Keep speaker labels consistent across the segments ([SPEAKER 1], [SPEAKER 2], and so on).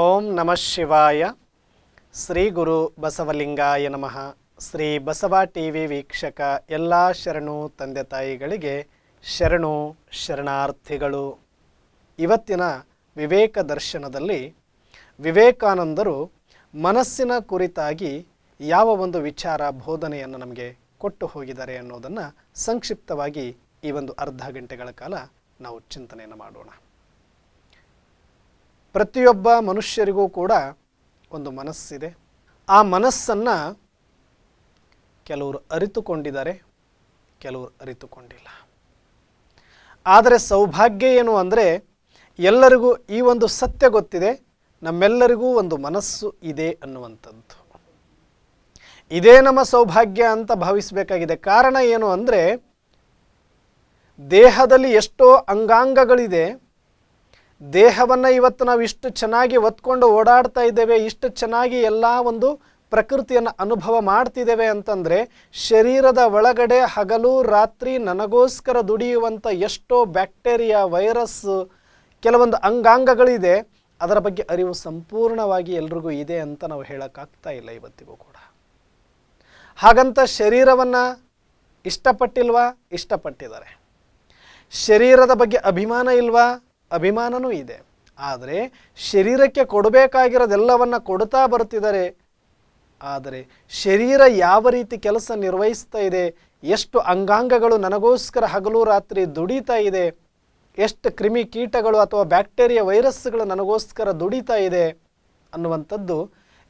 [SPEAKER 1] ಓಂ ನಮಃ ಶಿವಾಯ. ಶ್ರೀ ಗುರು ಬಸವಲಿಂಗಾಯ ನಮಃ. ಶ್ರೀ ಬಸವ ಟಿ ವಿ ವೀಕ್ಷಕ ಎಲ್ಲ ಶರಣು ತಂದೆ ತಾಯಿಗಳಿಗೆ ಶರಣು ಶರಣಾರ್ಥಿಗಳು. ಇವತ್ತಿನ ವಿವೇಕ ದರ್ಶನದಲ್ಲಿ ವಿವೇಕಾನಂದರು ಮನಸ್ಸಿನ ಕುರಿತಾಗಿ ಯಾವ ಒಂದು ವಿಚಾರ ಬೋಧನೆಯನ್ನು ನಮಗೆ ಕೊಟ್ಟು ಹೋಗಿದ್ದಾರೆ ಅನ್ನೋದನ್ನು ಸಂಕ್ಷಿಪ್ತವಾಗಿ ಈ ಒಂದು ಅರ್ಧ ಗಂಟೆಗಳ ಕಾಲ ನಾವು ಚಿಂತನೆಯನ್ನು ಮಾಡೋಣ. ಪ್ರತಿಯೊಬ್ಬ ಮನುಷ್ಯರಿಗೂ ಕೂಡ ಒಂದು ಮನಸ್ಸಿದೆ. ಆ ಮನಸ್ಸನ್ನು ಕೆಲವರು ಅರಿತುಕೊಂಡಿದ್ದಾರೆ, ಕೆಲವರು ಅರಿತುಕೊಂಡಿಲ್ಲ. ಆದರೆ ಸೌಭಾಗ್ಯ ಏನು ಅಂದರೆ ಎಲ್ಲರಿಗೂ ಈ ಒಂದು ಸತ್ಯ ಗೊತ್ತಿದೆ, ನಮ್ಮೆಲ್ಲರಿಗೂ ಒಂದು ಮನಸ್ಸು ಇದೆ ಅನ್ನುವಂಥದ್ದು. ಇದೇ ನಮ್ಮ ಸೌಭಾಗ್ಯ ಅಂತ ಭಾವಿಸಬೇಕಾಗಿದೆ. ಕಾರಣ ಏನು ಅಂದರೆ ದೇಹದಲ್ಲಿ ಎಷ್ಟೋ ಅಂಗಾಂಗಗಳಿದೆ ದೇಹವನ್ನು ಇವತ್ತು ನಾವು ಇಷ್ಟು ಚೆನ್ನಾಗಿ ಒತ್ಕೊಂಡು ಓಡಾಡ್ತಾ ಇದ್ದೇವೆ, ಇಷ್ಟು ಚೆನ್ನಾಗಿ ಎಲ್ಲ ಒಂದು ಪ್ರಕೃತಿಯನ್ನು ಅನುಭವ ಮಾಡ್ತಿದ್ದೇವೆ ಅಂತಂದರೆ ಶರೀರದ ಒಳಗಡೆ ಹಗಲು ರಾತ್ರಿ ನನಗೋಸ್ಕರ ದುಡಿಯುವಂಥ ಎಷ್ಟೋ ಬ್ಯಾಕ್ಟೀರಿಯಾ, ವೈರಸ್ ಕೆಲವೊಂದು ಅಂಗಾಂಗಗಳಿದೆ. ಅದರ ಬಗ್ಗೆ ಅರಿವು ಸಂಪೂರ್ಣವಾಗಿ ಎಲ್ರಿಗೂ ಇದೆ ಅಂತ ನಾವು ಹೇಳೋಕ್ಕಾಗ್ತಾ ಇಲ್ಲ ಇವತ್ತಿಗೂ ಕೂಡ. ಹಾಗಂತ ಶರೀರವನ್ನು ಇಷ್ಟಪಟ್ಟಿಲ್ವಾ? ಇಷ್ಟಪಟ್ಟಿದ್ದಾರೆ. ಶರೀರದ ಬಗ್ಗೆ ಅಭಿಮಾನ ಇಲ್ವಾ? ಅಭಿಮಾನನೂ ಇದೆ. ಆದರೆ ಶರೀರಕ್ಕೆ ಕೊಡಬೇಕಾಗಿರೋದೆಲ್ಲವನ್ನು ಕೊಡ್ತಾ ಬರ್ತಿದ್ದಾರೆ. ಆದರೆ ಶರೀರ ಯಾವ ರೀತಿ ಕೆಲಸ ನಿರ್ವಹಿಸ್ತಾ ಇದೆ, ಎಷ್ಟು ಅಂಗಾಂಗಗಳು ನನಗೋಸ್ಕರ ಹಗಲು ರಾತ್ರಿ ದುಡಿತಾ ಇದೆ, ಎಷ್ಟು ಕ್ರಿಮಿ ಕೀಟಗಳು ಅಥವಾ ಬ್ಯಾಕ್ಟೀರಿಯಾ ವೈರಸ್ಗಳು ನನಗೋಸ್ಕರ ದುಡಿತಾ ಇದೆ ಅನ್ನುವಂಥದ್ದು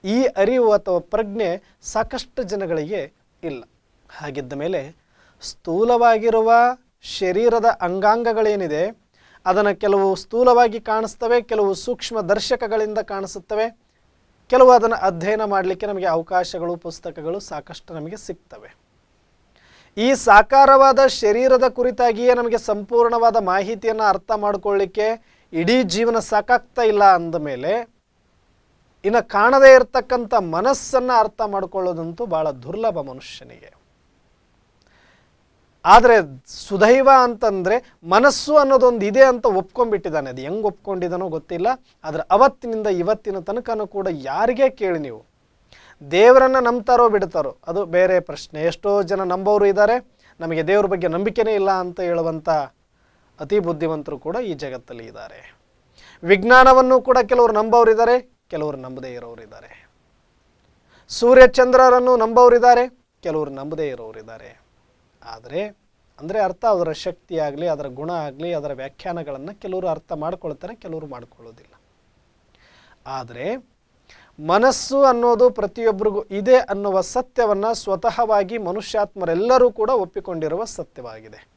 [SPEAKER 1] ಈ ಅರಿವು ಅಥವಾ ಪ್ರಜ್ಞೆ ಸಾಕಷ್ಟು ಜನಗಳಿಗೆ ಇಲ್ಲ. ಹಾಗಿದ್ದ ಮೇಲೆ ಸ್ಥೂಲವಾಗಿರುವ ಶರೀರದ ಅಂಗಾಂಗಗಳೇನಿದೆ ಅದನ್ನು ಕೆಲವು ಸ್ಥೂಲವಾಗಿ ಕಾಣಿಸ್ತವೆ, ಕೆಲವು ಸೂಕ್ಷ್ಮ ದರ್ಶಕಗಳಿಂದ ಕಾಣಿಸುತ್ತವೆ. ಕೆಲವು ಅದನ್ನು ಅಧ್ಯಯನ ಮಾಡಲಿಕ್ಕೆ ನಮಗೆ ಅವಕಾಶಗಳು, ಪುಸ್ತಕಗಳು ಸಾಕಷ್ಟು ನಮಗೆ ಸಿಗ್ತವೆ. ಈ ಸಾಕಾರವಾದ ಶರೀರದ ಕುರಿತಾಗಿಯೇ ನಮಗೆ ಸಂಪೂರ್ಣವಾದ ಮಾಹಿತಿಯನ್ನು ಅರ್ಥ ಮಾಡಿಕೊಳ್ಳಿಕ್ಕೆ ಇಡೀ ಜೀವನ ಸಾಕಾಗ್ತಾ ಇಲ್ಲ ಅಂದಮೇಲೆ ಇನ್ನು ಕಾಣದೇ ಇರತಕ್ಕಂಥ ಮನಸ್ಸನ್ನು ಅರ್ಥ ಮಾಡಿಕೊಳ್ಳೋದಂತೂ ಭಾಳ ದುರ್ಲಭ ಮನುಷ್ಯನಿಗೆ. ಆದರೆ ಸುದೈವ ಅಂತಂದರೆ ಮನಸ್ಸು ಅನ್ನೋದೊಂದು ಇದೆ ಅಂತ ಒಪ್ಕೊಂಡ್ಬಿಟ್ಟಿದ್ದಾನೆ. ಅದು ಹೆಂಗೆ ಒಪ್ಕೊಂಡಿದ್ದಾನೋ ಗೊತ್ತಿಲ್ಲ. ಆದರೆ ಅವತ್ತಿನಿಂದ ಇವತ್ತಿನ ತನಕನೂ ಕೂಡ ಯಾರಿಗೇ ಕೇಳಿ ನೀವು? ದೇವರನ್ನು ನಂಬ್ತಾರೋ ಬಿಡ್ತಾರೋ? ಅದು ಬೇರೆ ಪ್ರಶ್ನೆ. ಎಷ್ಟೋ ಜನ ನಂಬೋರು ಇದ್ದಾರೆ ನಮಗೆ ದೇವ್ರ ಬಗ್ಗೆ ನಂಬಿಕೆನೇ ಇಲ್ಲ ಅಂತ ಹೇಳುವಂಥ ಅತಿ ಬುದ್ಧಿವಂತರು ಕೂಡ ಈ ಜಗತ್ತಲ್ಲಿ ಇದ್ದಾರೆ. ವಿಜ್ಞಾನವನ್ನು ಕೂಡ ಕೆಲವರು ನಂಬೋರಿದ್ದಾರೆ ಕೆಲವರು ನಂಬದೇ ಇರೋರಿದ್ದಾರೆ ಸೂರ್ಯಚಂದ್ರರನ್ನು ನಂಬೋರಿದ್ದಾರೆ ಕೆಲವರು ನಂಬದೇ ಇರೋರಿದ್ದಾರೆ ಆದರೆ, ಅಂದರೆ ಅರ್ಥ ಅದರ ಶಕ್ತಿ ಆಗಲಿ, ಅದರ ಗುಣ ಆಗಲಿ, ಅದರ ವ್ಯಾಖ್ಯಾನಗಳನ್ನು ಕೆಲವರು ಅರ್ಥ ಮಾಡ್ಕೊಳ್ತಾರೆ, ಕೆಲವರು ಮಾಡ್ಕೊಳ್ಳೋದಿಲ್ಲ. ಆದರೆ, ಮನಸ್ಸು ಅನ್ನೋದು ಪ್ರತಿಯೊಬ್ಬರಿಗೂ ಇದೆ ಅನ್ನುವ ಸತ್ಯವನ್ನು ಸ್ವತಃವಾಗಿ ಮನುಷ್ಯಾತ್ಮರೆಲ್ಲರೂ ಕೂಡ ಒಪ್ಪಿಕೊಂಡಿರುವ ಸತ್ಯವಾಗಿದೆ.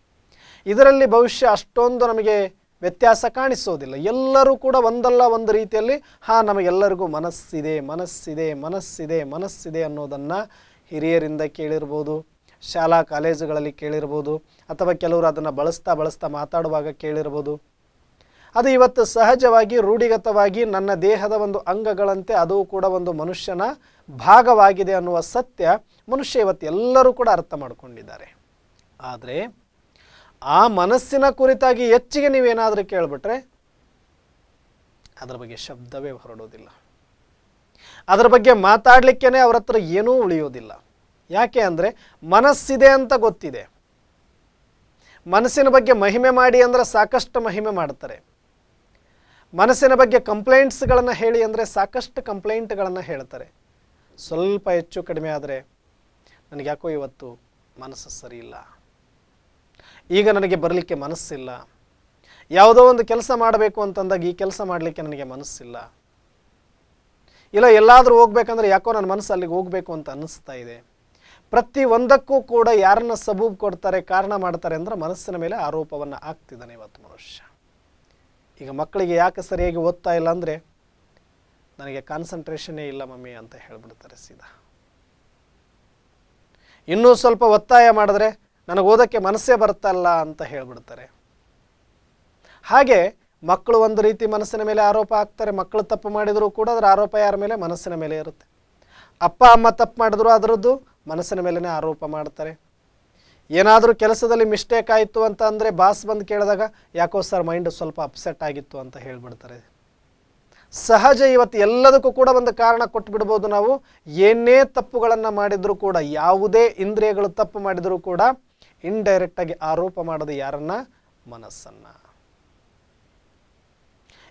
[SPEAKER 1] ಇದರಲ್ಲಿ ಭವಿಷ್ಯ ಅಷ್ಟೊಂದು ನಮಗೆ ವ್ಯತ್ಯಾಸ ಕಾಣಿಸೋದಿಲ್ಲ. ಎಲ್ಲರೂ ಕೂಡ ಒಂದಲ್ಲ ಒಂದು ರೀತಿಯಲ್ಲಿ, ಹಾಂ, ನಮಗೆಲ್ಲರಿಗೂ ಮನಸ್ಸಿದೆ ಮನಸ್ಸಿದೆ ಮನಸ್ಸಿದೆ ಮನಸ್ಸಿದೆ ಅನ್ನೋದನ್ನು ಹಿರಿಯರಿಂದ ಕೇಳಿರ್ಬೋದು ಶಾಲಾ ಕಾಲೇಜುಗಳಲ್ಲಿ ಕೇಳಿರ್ಬೋದು ಅಥವಾ ಕೆಲವರು ಅದನ್ನು ಬಳಸ್ತಾ ಬಳಸ್ತಾ ಮಾತಾಡುವಾಗ ಕೇಳಿರ್ಬೋದು. ಅದು ಇವತ್ತು ಸಹಜವಾಗಿ ರೂಢಿಗತವಾಗಿ ನನ್ನ ದೇಹದ ಒಂದು ಅಂಗಗಳಂತೆ ಅದು ಕೂಡ ಒಂದು ಮನುಷ್ಯನ ಭಾಗವಾಗಿದೆ ಅನ್ನುವ ಸತ್ಯ ಮನುಷ್ಯ ಇವತ್ತು ಎಲ್ಲರೂ ಕೂಡ ಅರ್ಥ ಮಾಡಿಕೊಂಡಿದ್ದಾರೆ. ಆದರೆ ಆ ಮನಸ್ಸಿನ ಕುರಿತಾಗಿ ಹೆಚ್ಚಿಗೆ ನೀವೇನಾದರೂ ಕೇಳಿಬಿಟ್ರೆ ಅದರ ಬಗ್ಗೆ ಶಬ್ದವೇ ಹೊರಡೋದಿಲ್ಲ. ಅದರ ಬಗ್ಗೆ ಮಾತಾಡಲಿಕ್ಕೇನೆ ಅವ್ರ ಹತ್ರ ಏನೂ ಉಳಿಯೋದಿಲ್ಲ. ಯಾಕೆ ಅಂದರೆ ಮನಸ್ಸಿದೆ ಅಂತ ಗೊತ್ತಿದೆ. ಮನಸ್ಸಿನ ಬಗ್ಗೆ ಮಹಿಮೆ ಮಾಡಿ ಅಂದರೆ ಸಾಕಷ್ಟು ಮಹಿಮೆ ಮಾಡ್ತಾರೆ. ಮನಸ್ಸಿನ ಬಗ್ಗೆ ಕಂಪ್ಲೇಂಟ್ಸ್ಗಳನ್ನು ಹೇಳಿ ಅಂದರೆ ಸಾಕಷ್ಟು ಕಂಪ್ಲೇಂಟ್ಗಳನ್ನು ಹೇಳ್ತಾರೆ. ಸ್ವಲ್ಪ ಹೆಚ್ಚು ಕಡಿಮೆ ಆದರೆ ನನಗೆ ಯಾಕೋ ಇವತ್ತು ಮನಸ್ಸು ಸರಿಯಿಲ್ಲ ಈಗ ನನಗೆ ಬರಲಿಕ್ಕೆ ಮನಸ್ಸಿಲ್ಲ. ಯಾವುದೋ ಒಂದು ಕೆಲಸ ಮಾಡಬೇಕು ಅಂತಂದಾಗ ಈ ಕೆಲಸ ಮಾಡಲಿಕ್ಕೆ ನನಗೆ ಮನಸ್ಸಿಲ್ಲ. ಇಲ್ಲ, ಎಲ್ಲಾದರೂ ಹೋಗ್ಬೇಕಂದ್ರೆ ಯಾಕೋ ನನ್ನ ಮನಸ್ಸು ಅಲ್ಲಿಗೆ ಹೋಗಬೇಕು ಅಂತ ಅನ್ನಿಸ್ತಾ ಇದೆ. ಪ್ರತಿ ಒಂದಕ್ಕೂ ಕೂಡ ಯಾರನ್ನ ಸಬೂಬ್ ಕೊಡ್ತಾರೆ, ಕಾರಣ ಮಾಡ್ತಾರೆ ಅಂದ್ರೆ ಮನಸ್ಸಿನ ಮೇಲೆ ಆರೋಪವನ್ನು ಹಾಕ್ತಿದ್ದಾನೆ ಇವತ್ತು ಮನುಷ್ಯ. ಈಗ ಮಕ್ಕಳಿಗೆ ಯಾಕೆ ಸರಿಯಾಗಿ ಓದ್ತಾ ಇಲ್ಲ ಅಂದರೆ, ನನಗೆ ಕಾನ್ಸಂಟ್ರೇಷನ್ನೇ ಇಲ್ಲ ಮಮ್ಮಿ ಅಂತ ಹೇಳ್ಬಿಡ್ತಾರೆ ಸೀದಾ. ಇನ್ನೂ ಸ್ವಲ್ಪ ಒತ್ತಾಯ ಮಾಡಿದ್ರೆ ನನಗೆ ಓದೋಕ್ಕೆ ಮನಸ್ಸೇ ಬರ್ತಲ್ಲ ಅಂತ ಹೇಳ್ಬಿಡ್ತಾರೆ. ಹಾಗೆ ಮಕ್ಕಳು ಒಂದು ರೀತಿ ಮನಸ್ಸಿನ ಮೇಲೆ ಆರೋಪ ಹಾಕ್ತಾರೆ, ಮಕ್ಕಳು ತಪ್ಪು ಮಾಡಿದರೂ ಕೂಡ ಅದರ ಆರೋಪ ಯಾರ ಮೇಲೆ? ಮನಸ್ಸಿನ ಮೇಲೆ ಇರುತ್ತೆ. ಅಪ್ಪ, ಅಮ್ಮ ತಪ್ಪು ಮಾಡಿದ್ರು ಅದರದ್ದು ಮನಸ್ಸಿನ ಮೇಲೇ ಆರೋಪ ಮಾಡ್ತಾರೆ. ಏನಾದರೂ ಕೆಲಸದಲ್ಲಿ ಮಿಸ್ಟೇಕ್ ಆಯಿತು ಅಂತ ಅಂದರೆ ಬಾಸ್ ಬಂದು ಕೇಳಿದಾಗ, ಯಾಕೋ ಸರ್ ಮೈಂಡ್ ಸ್ವಲ್ಪ ಅಪ್ಸೆಟ್ ಆಗಿತ್ತು ಅಂತ ಹೇಳಿಬಿಡ್ತಾರೆ. ಸಹಜ ಇವತ್ತು ಎಲ್ಲದಕ್ಕೂ ಕೂಡ ಒಂದು ಕಾರಣ ಕೊಟ್ಟು ಬಿಡ್ಬೋದು ನಾವು. ಏನೇ ತಪ್ಪುಗಳನ್ನು ಮಾಡಿದರೂ ಕೂಡ, ಯಾವುದೇ ಇಂದ್ರಿಯಗಳು ತಪ್ಪು ಮಾಡಿದರೂ ಕೂಡ ಇಂಡೈರೆಕ್ಟಾಗಿ ಆರೋಪ ಮಾಡೋದು ಯಾರನ್ನ? ಮನಸ್ಸನ್ನು.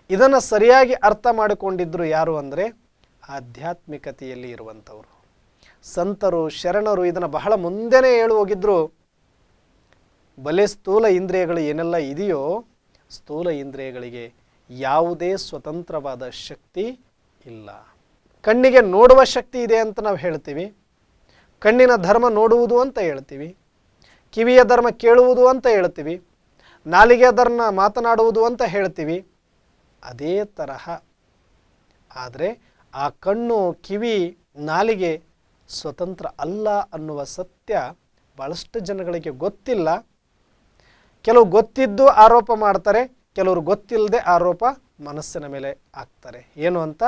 [SPEAKER 1] ಇದನ್ನು ಸರಿಯಾಗಿ ಅರ್ಥ ಮಾಡಿಕೊಂಡಿದ್ರು ಯಾರು ಅಂದರೆ, ಆಧ್ಯಾತ್ಮಿಕತೆಯಲ್ಲಿ ಇರುವಂಥವರು. ಸಂತರು, ಶರಣರು ಇದನ್ನು ಬಹಳ ಮುಂದೆನೇ ಹೇಳಿ ಹೋಗಿದ್ರು. ಬಲೆ ಸ್ಥೂಲ ಇಂದ್ರಿಯಗಳು ಏನೆಲ್ಲ ಇದೆಯೋ ಸ್ಥೂಲ ಇಂದ್ರಿಯಗಳಿಗೆ ಯಾವುದೇ ಸ್ವತಂತ್ರವಾದ ಶಕ್ತಿ ಇಲ್ಲ. ಕಣ್ಣಿಗೆ ನೋಡುವ ಶಕ್ತಿ ಇದೆ ಅಂತ ನಾವು ಹೇಳ್ತೀವಿ. ಕಣ್ಣಿನ ಧರ್ಮ ನೋಡುವುದು ಅಂತ ಹೇಳ್ತೀವಿ. ಕಿವಿಯ ಧರ್ಮ ಕೇಳುವುದು ಅಂತ ಹೇಳ್ತೀವಿ. ನಾಲಿಗೆಯ ಧರ್ಮ ಮಾತನಾಡುವುದು ಅಂತ ಹೇಳ್ತೀವಿ. ಅದೇ ತರಹ. ಆದರೆ ಆ ಕಣ್ಣು, ಕಿವಿ, ನಾಲಿಗೆ ಸ್ವತಂತ್ರ ಅಲ್ಲ ಅನ್ನುವ ಸತ್ಯ ಭಾಳಷ್ಟು ಜನಗಳಿಗೆ ಗೊತ್ತಿಲ್ಲ. ಕೆಲವು ಗೊತ್ತಿದ್ದು ಆರೋಪ ಮಾಡ್ತಾರೆ, ಕೆಲವರು ಗೊತ್ತಿಲ್ಲದೆ ಆರೋಪ ಮನಸ್ಸಿನ ಮೇಲೆ ಹಾಕ್ತಾರೆ. ಏನು ಅಂತ?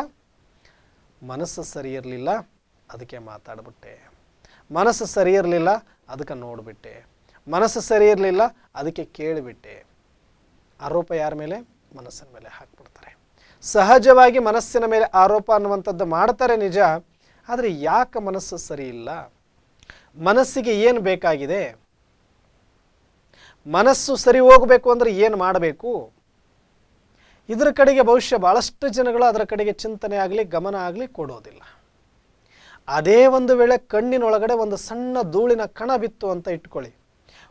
[SPEAKER 1] ಮನಸ್ಸು ಸರಿ ಇರಲಿಲ್ಲ, ಅದಕ್ಕೆ ಮಾತಾಡ್ಬಿಟ್ಟೆ. ಮನಸ್ಸು ಸರಿ ಇರಲಿಲ್ಲ, ಅದಕ್ಕೆ ನೋಡಿಬಿಟ್ಟೆ. ಮನಸ್ಸು ಸರಿ ಇರಲಿಲ್ಲ, ಅದಕ್ಕೆ ಕೇಳಿಬಿಟ್ಟೆ. ಆರೋಪ ಯಾರ ಮೇಲೆ? ಮನಸ್ಸಿನ ಮೇಲೆ ಹಾಕ್ಬಿಡ್ತಾರೆ. ಸಹಜವಾಗಿ ಮನಸ್ಸಿನ ಮೇಲೆ ಆರೋಪ ಅನ್ನುವಂಥದ್ದು ಮಾಡ್ತಾರೆ ನಿಜ ಆದರೆ ಯಾಕೆ ಮನಸ್ಸು ಸರಿ ಇಲ್ಲ? ಮನಸ್ಸಿಗೆ ಏನು ಬೇಕಾಗಿದೆ? ಮನಸ್ಸು ಸರಿ ಹೋಗಬೇಕು ಅಂದರೆ ಏನು ಮಾಡಬೇಕು? ಇದರ ಕಡೆಗೆ ಬಹುಶಃ ಭಾಳಷ್ಟು ಜನಗಳು ಅದರ ಕಡೆಗೆ ಚಿಂತನೆ ಆಗಲಿ, ಗಮನ ಆಗಲಿ ಕೊಡೋದಿಲ್ಲ. ಅದೇ ಒಂದು ವೇಳೆ ಕಣ್ಣಿನೊಳಗಡೆ ಒಂದು ಸಣ್ಣ ಧೂಳಿನ ಕಣ ಬಿತ್ತು ಅಂತ ಇಟ್ಕೊಳ್ಳಿ.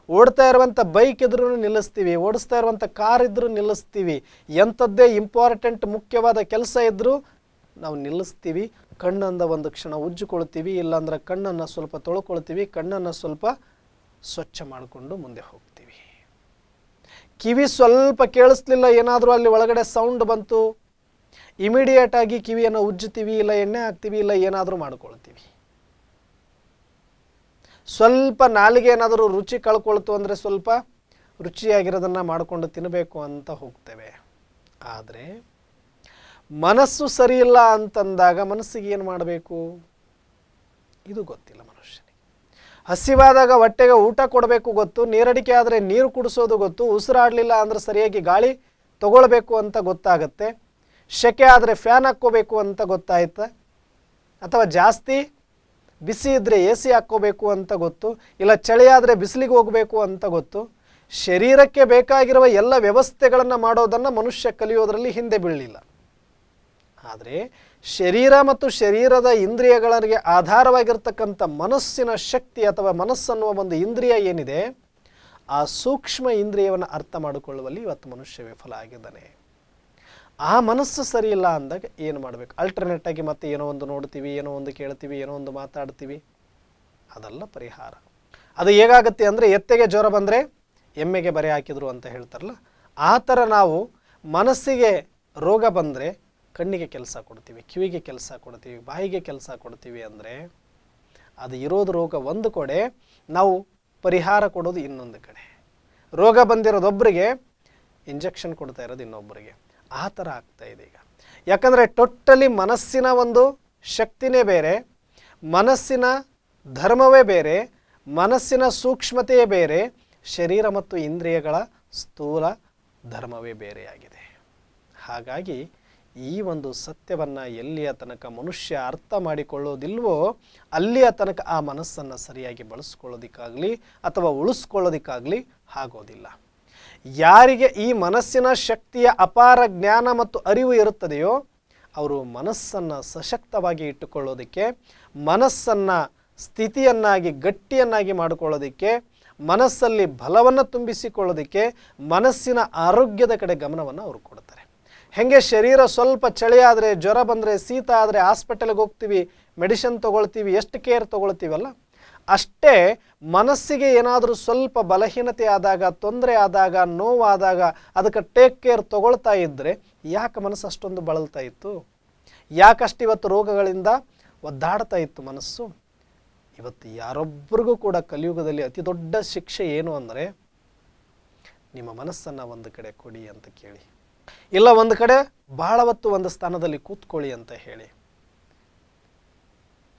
[SPEAKER 1] ಓಡ್ತಾ ಇರುವಂಥ ಬೈಕ್ ಇದ್ರೂ ನಿಲ್ಲಿಸ್ತೀವಿ, ಓಡಿಸ್ತಾ ಇರುವಂಥ ಕಾರ್ ಇದ್ರೂ ನಿಲ್ಲಿಸ್ತೀವಿ. ಎಂಥದ್ದೇ ಇಂಪಾರ್ಟೆಂಟ್ ಮುಖ್ಯವಾದ ಕೆಲಸ ಇದ್ದರೂ ನಾವು ನಿಲ್ಲಿಸ್ತೀವಿ. ಕಣ್ಣಂದ ಒಂದು ಕ್ಷಣ ಉಜ್ಜಿಕೊಳ್ತೀವಿ ಇಲ್ಲಾಂದ್ರೆ ಕಣ್ಣನ್ನು ಸ್ವಲ್ಪ ತೊಳ್ಕೊಳ್ತೀವಿ ಕಣ್ಣನ್ನು ಸ್ವಲ್ಪ ಸ್ವಚ್ಛ ಮಾಡಿಕೊಂಡು ಮುಂದೆ ಹೋಗ್ತೀವಿ. ಕಿವಿ ಸ್ವಲ್ಪ ಕೇಳಿಸ್ಲಿಲ್ಲ, ಏನಾದರೂ ಅಲ್ಲಿ ಒಳಗಡೆ ಸೌಂಡ್ ಬಂತು ಇಮಿಡಿಯೇಟ್ ಆಗಿ ಕಿವಿಯನ್ನು ಉಜ್ಜುತ್ತೀವಿ, ಇಲ್ಲ ಎಣ್ಣೆ ಹಾಕ್ತೀವಿ, ಇಲ್ಲ ಏನಾದರೂ ಮಾಡ್ಕೊಳ್ತೀವಿ. ಸ್ವಲ್ಪ ನಾಲಿಗೆ ಏನಾದರೂ ರುಚಿ ಕಳ್ಕೊಳ್ತು ಅಂದರೆ ಸ್ವಲ್ಪ ರುಚಿಯಾಗಿರೋದನ್ನು ಮಾಡಿಕೊಂಡು ತಿನ್ನಬೇಕು ಅಂತ ಹೋಗ್ತೇವೆ. ಆದರೆ ಮನಸ್ಸು ಸರಿಯಿಲ್ಲ ಅಂತಂದಾಗ ಮನಸ್ಸಿಗೆ ಏನು ಮಾಡಬೇಕು? ಇದು ಗೊತ್ತಿಲ್ಲ ಮನುಷ್ಯನಿಗೆ. ಹಸಿವಾದಾಗ ಹೊಟ್ಟೆಗೆ ಊಟ ಕೊಡಬೇಕು ಗೊತ್ತು, ನೀರಡಿಕೆ ಆದರೆ ನೀರು ಕುಡಿಸೋದು ಗೊತ್ತು, ಉಸಿರಾಡಲಿಲ್ಲ ಅಂದರೆ ಸರಿಯಾಗಿ ಗಾಳಿ ತಗೊಳ್ಬೇಕು ಅಂತ ಗೊತ್ತಾಗತ್ತೆ ಸೆಕೆ ಆದರೆ ಫ್ಯಾನ್ ಹಾಕ್ಕೋಬೇಕು ಅಂತ ಗೊತ್ತಾಯ್ತ, ಅಥವಾ ಜಾಸ್ತಿ ಬಿಸಿ ಇದ್ದರೆ ಎ ಸಿ ಹಾಕ್ಕೋಬೇಕು ಅಂತ ಗೊತ್ತು, ಇಲ್ಲ ಚಳಿ ಆದರೆ ಬಿಸಿಲಿಗೆ ಹೋಗಬೇಕು ಅಂತ ಗೊತ್ತು, ಶರೀರಕ್ಕೆ ಬೇಕಾಗಿರುವ ಎಲ್ಲ ವ್ಯವಸ್ಥೆಗಳನ್ನು ಮಾಡೋದನ್ನು ಮನುಷ್ಯ ಕಲಿಯೋದರಲ್ಲಿ ಹಿಂದೆ ಬೀಳಲಿಲ್ಲ. ಆದರೆ ಶರೀರ ಮತ್ತು ಶರೀರದ ಇಂದ್ರಿಯಗಳಿಗೆ ಆಧಾರವಾಗಿರ್ತಕ್ಕಂಥ ಮನಸ್ಸಿನ ಶಕ್ತಿ ಅಥವಾ ಮನಸ್ಸನ್ನುವ ಒಂದು ಇಂದ್ರಿಯ ಏನಿದೆ, ಆ ಸೂಕ್ಷ್ಮ ಇಂದ್ರಿಯವನ್ನು ಅರ್ಥ ಮಾಡಿಕೊಳ್ಳುವಲ್ಲಿ ಇವತ್ತು ಮನುಷ್ಯ ವಿಫಲ ಆಗಿದ್ದಾನೆ. ಆ ಮನಸ್ಸು ಸರಿ ಇಲ್ಲ ಅಂದಾಗ ಏನು ಮಾಡಬೇಕು? ಅಲ್ಟರ್ನೇಟ್ ಆಗಿ ಮತ್ತೆ ಏನೋ ಒಂದು ನೋಡ್ತೀವಿ, ಏನೋ ಒಂದು ಕೇಳ್ತೀವಿ, ಏನೋ ಒಂದು ಮಾತಾಡ್ತೀವಿ. ಅದೆಲ್ಲ ಪರಿಹಾರ. ಅದು ಹೇಗಾಗುತ್ತೆ ಅಂದರೆ ಎತ್ತೆಗೆ ಜ್ವರ ಬಂದರೆ ಎಮ್ಮೆಗೆ ಬರೆ ಹಾಕಿದ್ರು ಅಂತ ಹೇಳ್ತಾರಲ್ಲ, ಆ ಥರ ನಾವು ಮನಸ್ಸಿಗೆ ರೋಗ ಬಂದರೆ ಕಣ್ಣಿಗೆ ಕೆಲಸ ಕೊಡ್ತೀವಿ, ಕಿವಿಗೆ ಕೆಲಸ ಕೊಡ್ತೀವಿ, ಬಾಯಿಗೆ ಕೆಲಸ ಕೊಡ್ತೀವಿ ಅಂದರೆ ಅದು ಇರೋದು ರೋಗ ಒಂದು ಕಡೆ, ನಾವು ಪರಿಹಾರ ಕೊಡೋದು ಇನ್ನೊಂದು ಕಡೆ. ರೋಗ ಬಂದಿರೋದೊಬ್ಬರಿಗೆ ಇಂಜೆಕ್ಷನ್ ಕೊಡ್ತಾ ಇರೋದು ಇನ್ನೊಬ್ಬರಿಗೆ ಆ ಥರ ಆಗ್ತಾ ಇದೆ ಈಗ. ಯಾಕಂದರೆ ಟೋಟಲಿ ಮನಸ್ಸಿನ ಒಂದು ಶಕ್ತಿನೇ ಬೇರೆ, ಮನಸ್ಸಿನ ಧರ್ಮವೇ ಬೇರೆ, ಮನಸ್ಸಿನ ಸೂಕ್ಷ್ಮತೆಯೇ ಬೇರೆ, ಶರೀರ ಮತ್ತು ಇಂದ್ರಿಯಗಳ ಸ್ಥೂಲ ಧರ್ಮವೇ ಬೇರೆಯಾಗಿದೆ. ಹಾಗಾಗಿ ಈ ಒಂದು ಸತ್ಯವನ್ನು ಎಲ್ಲಿಯ ತನಕ ಮನುಷ್ಯ ಅರ್ಥ ಮಾಡಿಕೊಳ್ಳೋದಿಲ್ವೋ, ಅಲ್ಲಿಯ ತನಕ ಆ ಮನಸ್ಸನ್ನು ಸರಿಯಾಗಿ ಬಳಸ್ಕೊಳ್ಳೋದಕ್ಕಾಗಲಿ ಅಥವಾ ಉಳಿಸ್ಕೊಳ್ಳೋದಿಕ್ಕಾಗಲಿ ಆಗೋದಿಲ್ಲ. ಯಾರಿಗೆ ಈ ಮನಸ್ಸಿನ ಶಕ್ತಿಯ ಅಪಾರ ಜ್ಞಾನ ಮತ್ತು ಅರಿವು ಇರುತ್ತದೆಯೋ, ಅವರು ಮನಸ್ಸನ್ನು ಸಶಕ್ತವಾಗಿ ಇಟ್ಟುಕೊಳ್ಳೋದಕ್ಕೆ, ಮನಸ್ಸನ್ನು ಸ್ಥಿತಿಯನ್ನಾಗಿ, ಗಟ್ಟಿಯನ್ನಾಗಿ ಮಾಡಿಕೊಳ್ಳೋದಕ್ಕೆ, ಮನಸ್ಸಲ್ಲಿ ಬಲವನ್ನು ತುಂಬಿಸಿಕೊಳ್ಳೋದಕ್ಕೆ ಮನಸ್ಸಿನ ಆರೋಗ್ಯದ ಕಡೆ ಗಮನವನ್ನು ಅವರು ಕೊಡ್ತಾರೆ ಹೆಂಗೆ ಶರೀರ ಸ್ವಲ್ಪ ಚಳಿ ಆದರೆ, ಜ್ವರ ಬಂದರೆ, ಶೀತ ಆದರೆ ಹಾಸ್ಪಿಟಲ್ಗೆ ಹೋಗ್ತೀವಿ ಮೆಡಿಸಿನ್ ತೊಗೊಳ್ತೀವಿ, ಎಷ್ಟು ಕೇರ್ ತೊಗೊಳ್ತೀವಲ್ಲ? ಅಷ್ಟೇ ಮನಸ್ಸಿಗೆ ಏನಾದರೂ ಸ್ವಲ್ಪ ಬಲಹೀನತೆ ಆದಾಗ, ತೊಂದರೆ ಆದಾಗ, ನೋವಾದಾಗ ಅದಕ್ಕೆ ಟೇಕ್ ಕೇರ್ ತೊಗೊಳ್ತಾ ಇದ್ದರೆ ಯಾಕೆ ಮನಸ್ಸು ಅಷ್ಟೊಂದು ಬಳಲ್ತಾ ಇತ್ತು? ಯಾಕಷ್ಟು ಇವತ್ತು ರೋಗಗಳಿಂದ ಒದ್ದಾಡ್ತಾ ಇತ್ತು ಮನಸ್ಸು? ಇವತ್ತು ಯಾರೊಬ್ಬರಿಗೂ ಕೂಡ ಕಲಿಯುಗದಲ್ಲಿ ಅತಿ ದೊಡ್ಡ ಶಿಕ್ಷೆ ಏನು ಅಂದರೆ, ನಿಮ್ಮ ಮನಸ್ಸನ್ನು ಒಂದು ಕಡೆ ಕೊಡಿ ಅಂತ ಕೇಳಿ. ಇಲ್ಲ, ಒಂದು ಕಡೆ ಬಹಳ ಹೊತ್ತು ಒಂದು ಸ್ಥಾನದಲ್ಲಿ ಕೂತ್ಕೊಳ್ಳಿ ಅಂತ ಹೇಳಿ.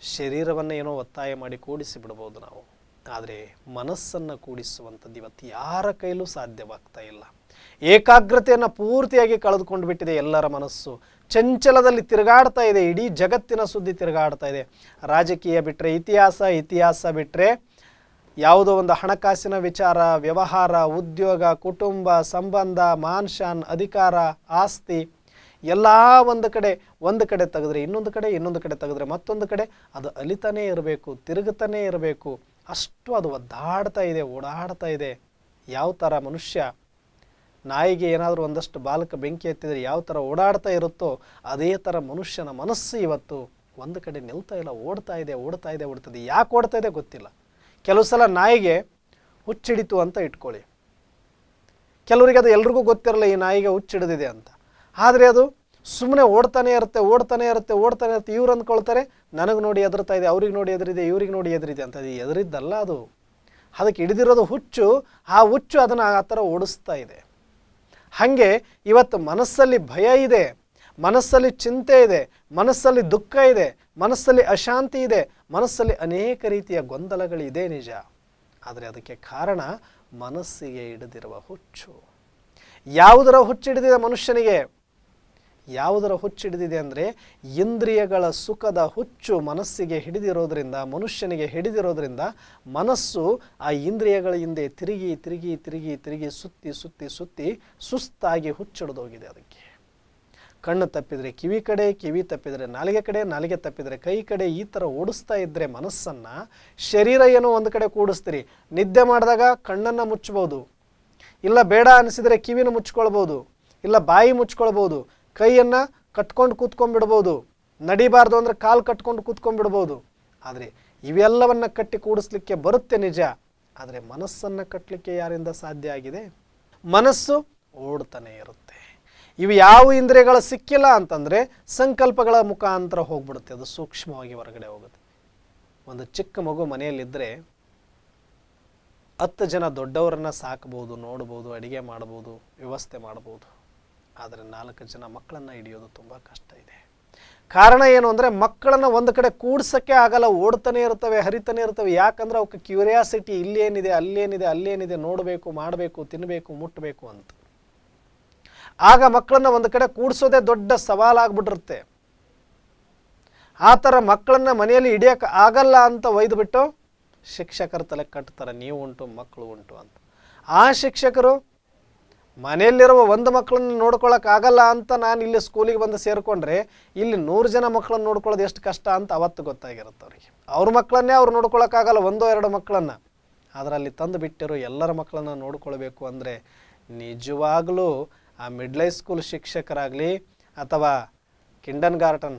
[SPEAKER 1] ಶರೀರವನ್ನು ಏನೋ ಒತ್ತಾಯ ಮಾಡಿ ಕೂಡಿಸಿ ಬಿಡ್ಬೋದು ನಾವು. ಆದರೆ ಮನಸ್ಸನ್ನು ಕೂಡಿಸುವಂಥದ್ದು ಇವತ್ತು ಯಾರ ಕೈಲೂ ಸಾಧ್ಯವಾಗ್ತಾ ಇಲ್ಲ. ಏಕಾಗ್ರತೆಯನ್ನು ಪೂರ್ತಿಯಾಗಿ ಕಳೆದುಕೊಂಡು ಬಿಟ್ಟಿದೆ ಎಲ್ಲರ ಮನಸ್ಸು. ಚಂಚಲದಲ್ಲಿ ತಿರುಗಾಡ್ತಾ ಇದೆ, ಇಡೀ ಜಗತ್ತಿನ ಸುದ್ದಿ ತಿರುಗಾಡ್ತಾ ಇದೆ. ರಾಜಕೀಯ ಬಿಟ್ಟರೆ ಇತಿಹಾಸ ಇತಿಹಾಸ ಬಿಟ್ಟರೆ ಯಾವುದೋ ಒಂದು ಹಣಕಾಸಿನ ವಿಚಾರ, ವ್ಯವಹಾರ, ಉದ್ಯೋಗ, ಕುಟುಂಬ, ಸಂಬಂಧ ಮಾನ್ಶಾನ್ ಅಧಿಕಾರ, ಆಸ್ತಿ, ಎಲ್ಲ ಒಂದು ಕಡೆ ಒಂದು ಕಡೆ ತೆಗೆದ್ರೆ ಇನ್ನೊಂದು ಕಡೆ ಇನ್ನೊಂದು ಕಡೆ ತೆಗೆದ್ರೆ ಮತ್ತೊಂದು ಕಡೆ, ಅದು ಅಲಿತಾನೇ ಇರಬೇಕು, ತಿರುಗುತ್ತಾನೇ ಇರಬೇಕು. ಅಷ್ಟು ಅದು ಒದ್ದಾಡ್ತಾ ಇದೆ, ಓಡಾಡ್ತಾ ಇದೆ. ಯಾವ ಥರ ಮನುಷ್ಯ, ನಾಯಿಗೆ ಏನಾದರೂ ಒಂದಷ್ಟು ಬಾಲಕ ಬೆಂಕಿ ಎತ್ತಿದರೆ ಯಾವ ಥರ ಓಡಾಡ್ತಾ ಇರುತ್ತೋ, ಅದೇ ಥರ ಮನುಷ್ಯನ ಮನಸ್ಸು ಇವತ್ತು ಒಂದು ಕಡೆ ನಿಲ್ತಾ ಇಲ್ಲ, ಓಡ್ತಾ ಇದೆ ಓಡ್ತಾ ಇದೆ ಓಡ್ತದೆ ಯಾಕೆ ಓಡ್ತಾ ಇದೆ ಗೊತ್ತಿಲ್ಲ. ಕೆಲವು ಸಲ ನಾಯಿಗೆ ಹುಚ್ಚಿಡಿತು ಅಂತ ಇಟ್ಕೊಳ್ಳಿ. ಕೆಲವರಿಗೆ ಅದು ಎಲ್ರಿಗೂ ಗೊತ್ತಿರಲ್ಲ, ಈ ನಾಯಿಗೆ ಹುಚ್ಚಿಡಿದಿದೆ ಅಂತ. ಆದರೆ ಅದು ಸುಮ್ಮನೆ ಓಡ್ತಾನೆ ಇರುತ್ತೆ ಓಡ್ತಾನೆ ಇರುತ್ತೆ ಓಡ್ತಾನೆ ಇರುತ್ತೆ. ಇವ್ರು ಅಂದ್ಕೊಳ್ತಾರೆ, ನನಗೆ ನೋಡಿ ಎದುರ್ತಾ ಇದೆ, ಅವ್ರಿಗೆ ನೋಡಿ ಎದುರಿದೆ ಇವ್ರಿಗೆ ನೋಡಿ ಎದುರಿದೆ ಅಂತ. ಅದು ಎದುರಿದ್ದಲ್ಲ ಅದು. ಅದಕ್ಕೆ ಹಿಡಿದಿರೋದು ಹುಚ್ಚು, ಆ ಹುಚ್ಚು ಅದನ್ನು ಆ ಥರ ಓಡಿಸ್ತಾ ಇದೆ. ಹಾಗೆ ಇವತ್ತು ಮನಸ್ಸಲ್ಲಿ ಭಯ ಇದೆ. ಮನಸ್ಸಲ್ಲಿ ಚಿಂತೆ ಇದೆ, ಮನಸ್ಸಲ್ಲಿ ದುಃಖ ಇದೆ, ಮನಸ್ಸಲ್ಲಿ ಅಶಾಂತಿ ಇದೆ, ಮನಸ್ಸಲ್ಲಿ ಅನೇಕ ರೀತಿಯ ಗೊಂದಲಗಳಿದೆ ನಿಜ. ಆದರೆ ಅದಕ್ಕೆ ಕಾರಣ ಮನಸ್ಸಿಗೆ ಹಿಡಿದಿರುವ ಹುಚ್ಚು. ಯಾವುದರ ಹುಚ್ಚಿಡಿದಿದೆ ಮನುಷ್ಯನಿಗೆ? ಯಾವುದರ ಹುಚ್ಚಿಡಿದಿದೆ ಅಂದರೆ ಇಂದ್ರಿಯಗಳ ಸುಖದ ಹುಚ್ಚು ಮನಸ್ಸಿಗೆ ಹಿಡಿದಿರೋದ್ರಿಂದ, ಮನುಷ್ಯನಿಗೆ ಹಿಡಿದಿರೋದ್ರಿಂದ ಮನಸ್ಸು ಆ ಇಂದ್ರಿಯಗಳ ಹಿಂದೆ ತಿರುಗಿ ತಿರುಗಿ ತಿರುಗಿ ತಿರುಗಿ ಸುತ್ತಿ ಸುತ್ತಿ ಸುತ್ತಿ ಸುಸ್ತಾಗಿ ಹುಚ್ಚಿಡಿದೋಗಿದೆ ಅದಕ್ಕೆ. ಕಣ್ಣು ತಪ್ಪಿದರೆ ಕಿವಿ ಕಡೆ, ಕಿವಿ ತಪ್ಪಿದರೆ ನಾಲಿಗೆ ಕಡೆ, ನಾಲಿಗೆ ತಪ್ಪಿದರೆ ಕೈ ಕಡೆ ಈ ಥರ ಓಡಿಸ್ತಾ ಇದ್ದರೆ ಮನಸ್ಸನ್ನು ಶರೀರ ಏನೋ ಒಂದು ಕಡೆ ಕೂಡಿಸ್ತೀರಿ. ನಿದ್ದೆ ಮಾಡಿದಾಗ ಕಣ್ಣನ್ನು ಮುಚ್ಚಬಹುದು. ಇಲ್ಲ ಬೇಡ ಅನಿಸಿದರೆ ಕಿವಿನ ಮುಚ್ಕೊಳ್ಬೋದು ಇಲ್ಲ ಬಾಯಿ ಮುಚ್ಕೊಳ್ಬೋದು ಕೈಯನ್ನು ಕಟ್ಕೊಂಡು ಕೂತ್ಕೊಂಡ್ಬಿಡ್ಬೋದು ನಡಿಬಾರ್ದು ಅಂದರೆ ಕಾಲು ಕಟ್ಕೊಂಡು ಕೂತ್ಕೊಂಡ್ಬಿಡ್ಬೋದು ಆದರೆ ಇವೆಲ್ಲವನ್ನು ಕಟ್ಟಿ ಕೂಡಿಸ್ಲಿಕ್ಕೆ ಬರುತ್ತೆ ನಿಜ. ಆದರೆ ಮನಸ್ಸನ್ನು ಕಟ್ಟಲಿಕ್ಕೆ ಯಾರಿಂದ ಸಾಧ್ಯ ಆಗಿದೆ? ಮನಸ್ಸು ಓಡ್ತಾನೆ ಇರುತ್ತೆ. ಇವು ಯಾವ ಇಂದ್ರಿಯಗಳು ಸಿಕ್ಕಿಲ್ಲ ಅಂತಂದರೆ ಸಂಕಲ್ಪಗಳ ಮುಖಾಂತರ ಹೋಗ್ಬಿಡುತ್ತೆ, ಅದು ಸೂಕ್ಷ್ಮವಾಗಿ ಹೊರಗಡೆ ಹೋಗುತ್ತೆ. ಒಂದು ಚಿಕ್ಕ ಮಗು ಮನೆಯಲ್ಲಿದ್ದರೆ ಹತ್ತು ಜನ ದೊಡ್ಡವರನ್ನ ಸಾಕ್ಬೋದು, ನೋಡ್ಬೋದು, ಅಡುಗೆ ಮಾಡ್ಬೋದು, ವ್ಯವಸ್ಥೆ ಮಾಡ್ಬೋದು. ಆದರೆ ನಾಲ್ಕು ಜನ ಮಕ್ಕಳನ್ನು ಹಿಡಿಯೋದು ತುಂಬ ಕಷ್ಟ ಇದೆ. ಕಾರಣ ಏನು ಅಂದರೆ ಮಕ್ಕಳನ್ನು ಒಂದು ಕಡೆ ಕೂಡ್ಸೋಕ್ಕೆ ಆಗಲ್ಲ, ಓಡ್ತಾನೆ ಇರ್ತವೆ ಹರಿತಾನೆ ಇರ್ತವೆ ಯಾಕಂದ್ರೆ ಅವಕ್ಕೆ ಕ್ಯೂರಿಯಾಸಿಟಿ ಇಲ್ಲೇನಿದೆ, ಅಲ್ಲೇನಿದೆ ಅಲ್ಲೇನಿದೆ, ನೋಡಬೇಕು, ಮಾಡಬೇಕು ತಿನ್ನಬೇಕು ಮುಟ್ಟಬೇಕು ಅಂತ. ಆಗ ಮಕ್ಕಳನ್ನ ಒಂದು ಕಡೆ ಕೂಡಿಸೋದೇ ದೊಡ್ಡ ಸವಾಲಾಗ್ಬಿಟ್ಟಿರುತ್ತೆ. ಆ ಥರ ಮಕ್ಕಳನ್ನ ಮನೆಯಲ್ಲಿ ಹಿಡಿಯೋಕೆ ಆಗಲ್ಲ ಅಂತ ಒಯ್ದುಬಿಟ್ಟು ಶಿಕ್ಷಕರ ತಲೆ ಕಟ್ತಾರೆ, ನೀವು ಉಂಟು, ಮಕ್ಕಳು ಉಂಟು ಅಂತ. ಆ ಶಿಕ್ಷಕರು ಮನೆಯಲ್ಲಿರುವ ಒಂದು ಮಕ್ಕಳನ್ನ ನೋಡ್ಕೊಳಕ್ ಆಗಲ್ಲ ಅಂತ ನಾನು ಇಲ್ಲಿ ಸ್ಕೂಲಿಗೆ ಬಂದು ಸೇರಿಕೊಂಡ್ರೆ ಇಲ್ಲಿ ನೂರು ಜನ ಮಕ್ಕಳನ್ನು ನೋಡ್ಕೊಳ್ಳೋದು ಎಷ್ಟು ಕಷ್ಟ ಅಂತ ಅವತ್ತು ಗೊತ್ತಾಗಿರುತ್ತೆ ಅವರಿಗೆ. ಅವ್ರ ಮಕ್ಕಳನ್ನೇ ಅವ್ರು ನೋಡ್ಕೊಳಕ್ಕಾಗಲ್ಲ ಒಂದೋ ಎರಡು ಮಕ್ಕಳನ್ನು. ಅದರಲ್ಲಿ ತಂದು ಬಿಟ್ಟಿರೋ ಎಲ್ಲರ ಮಕ್ಕಳನ್ನು ನೋಡ್ಕೊಳ್ಬೇಕು ಅಂದರೆ ನಿಜವಾಗಲೂ ಆ ಮಿಡ್ಲ್ ಸ್ಕೂಲ್ ಶಿಕ್ಷಕರಾಗಲಿ ಅಥವಾ kindergarten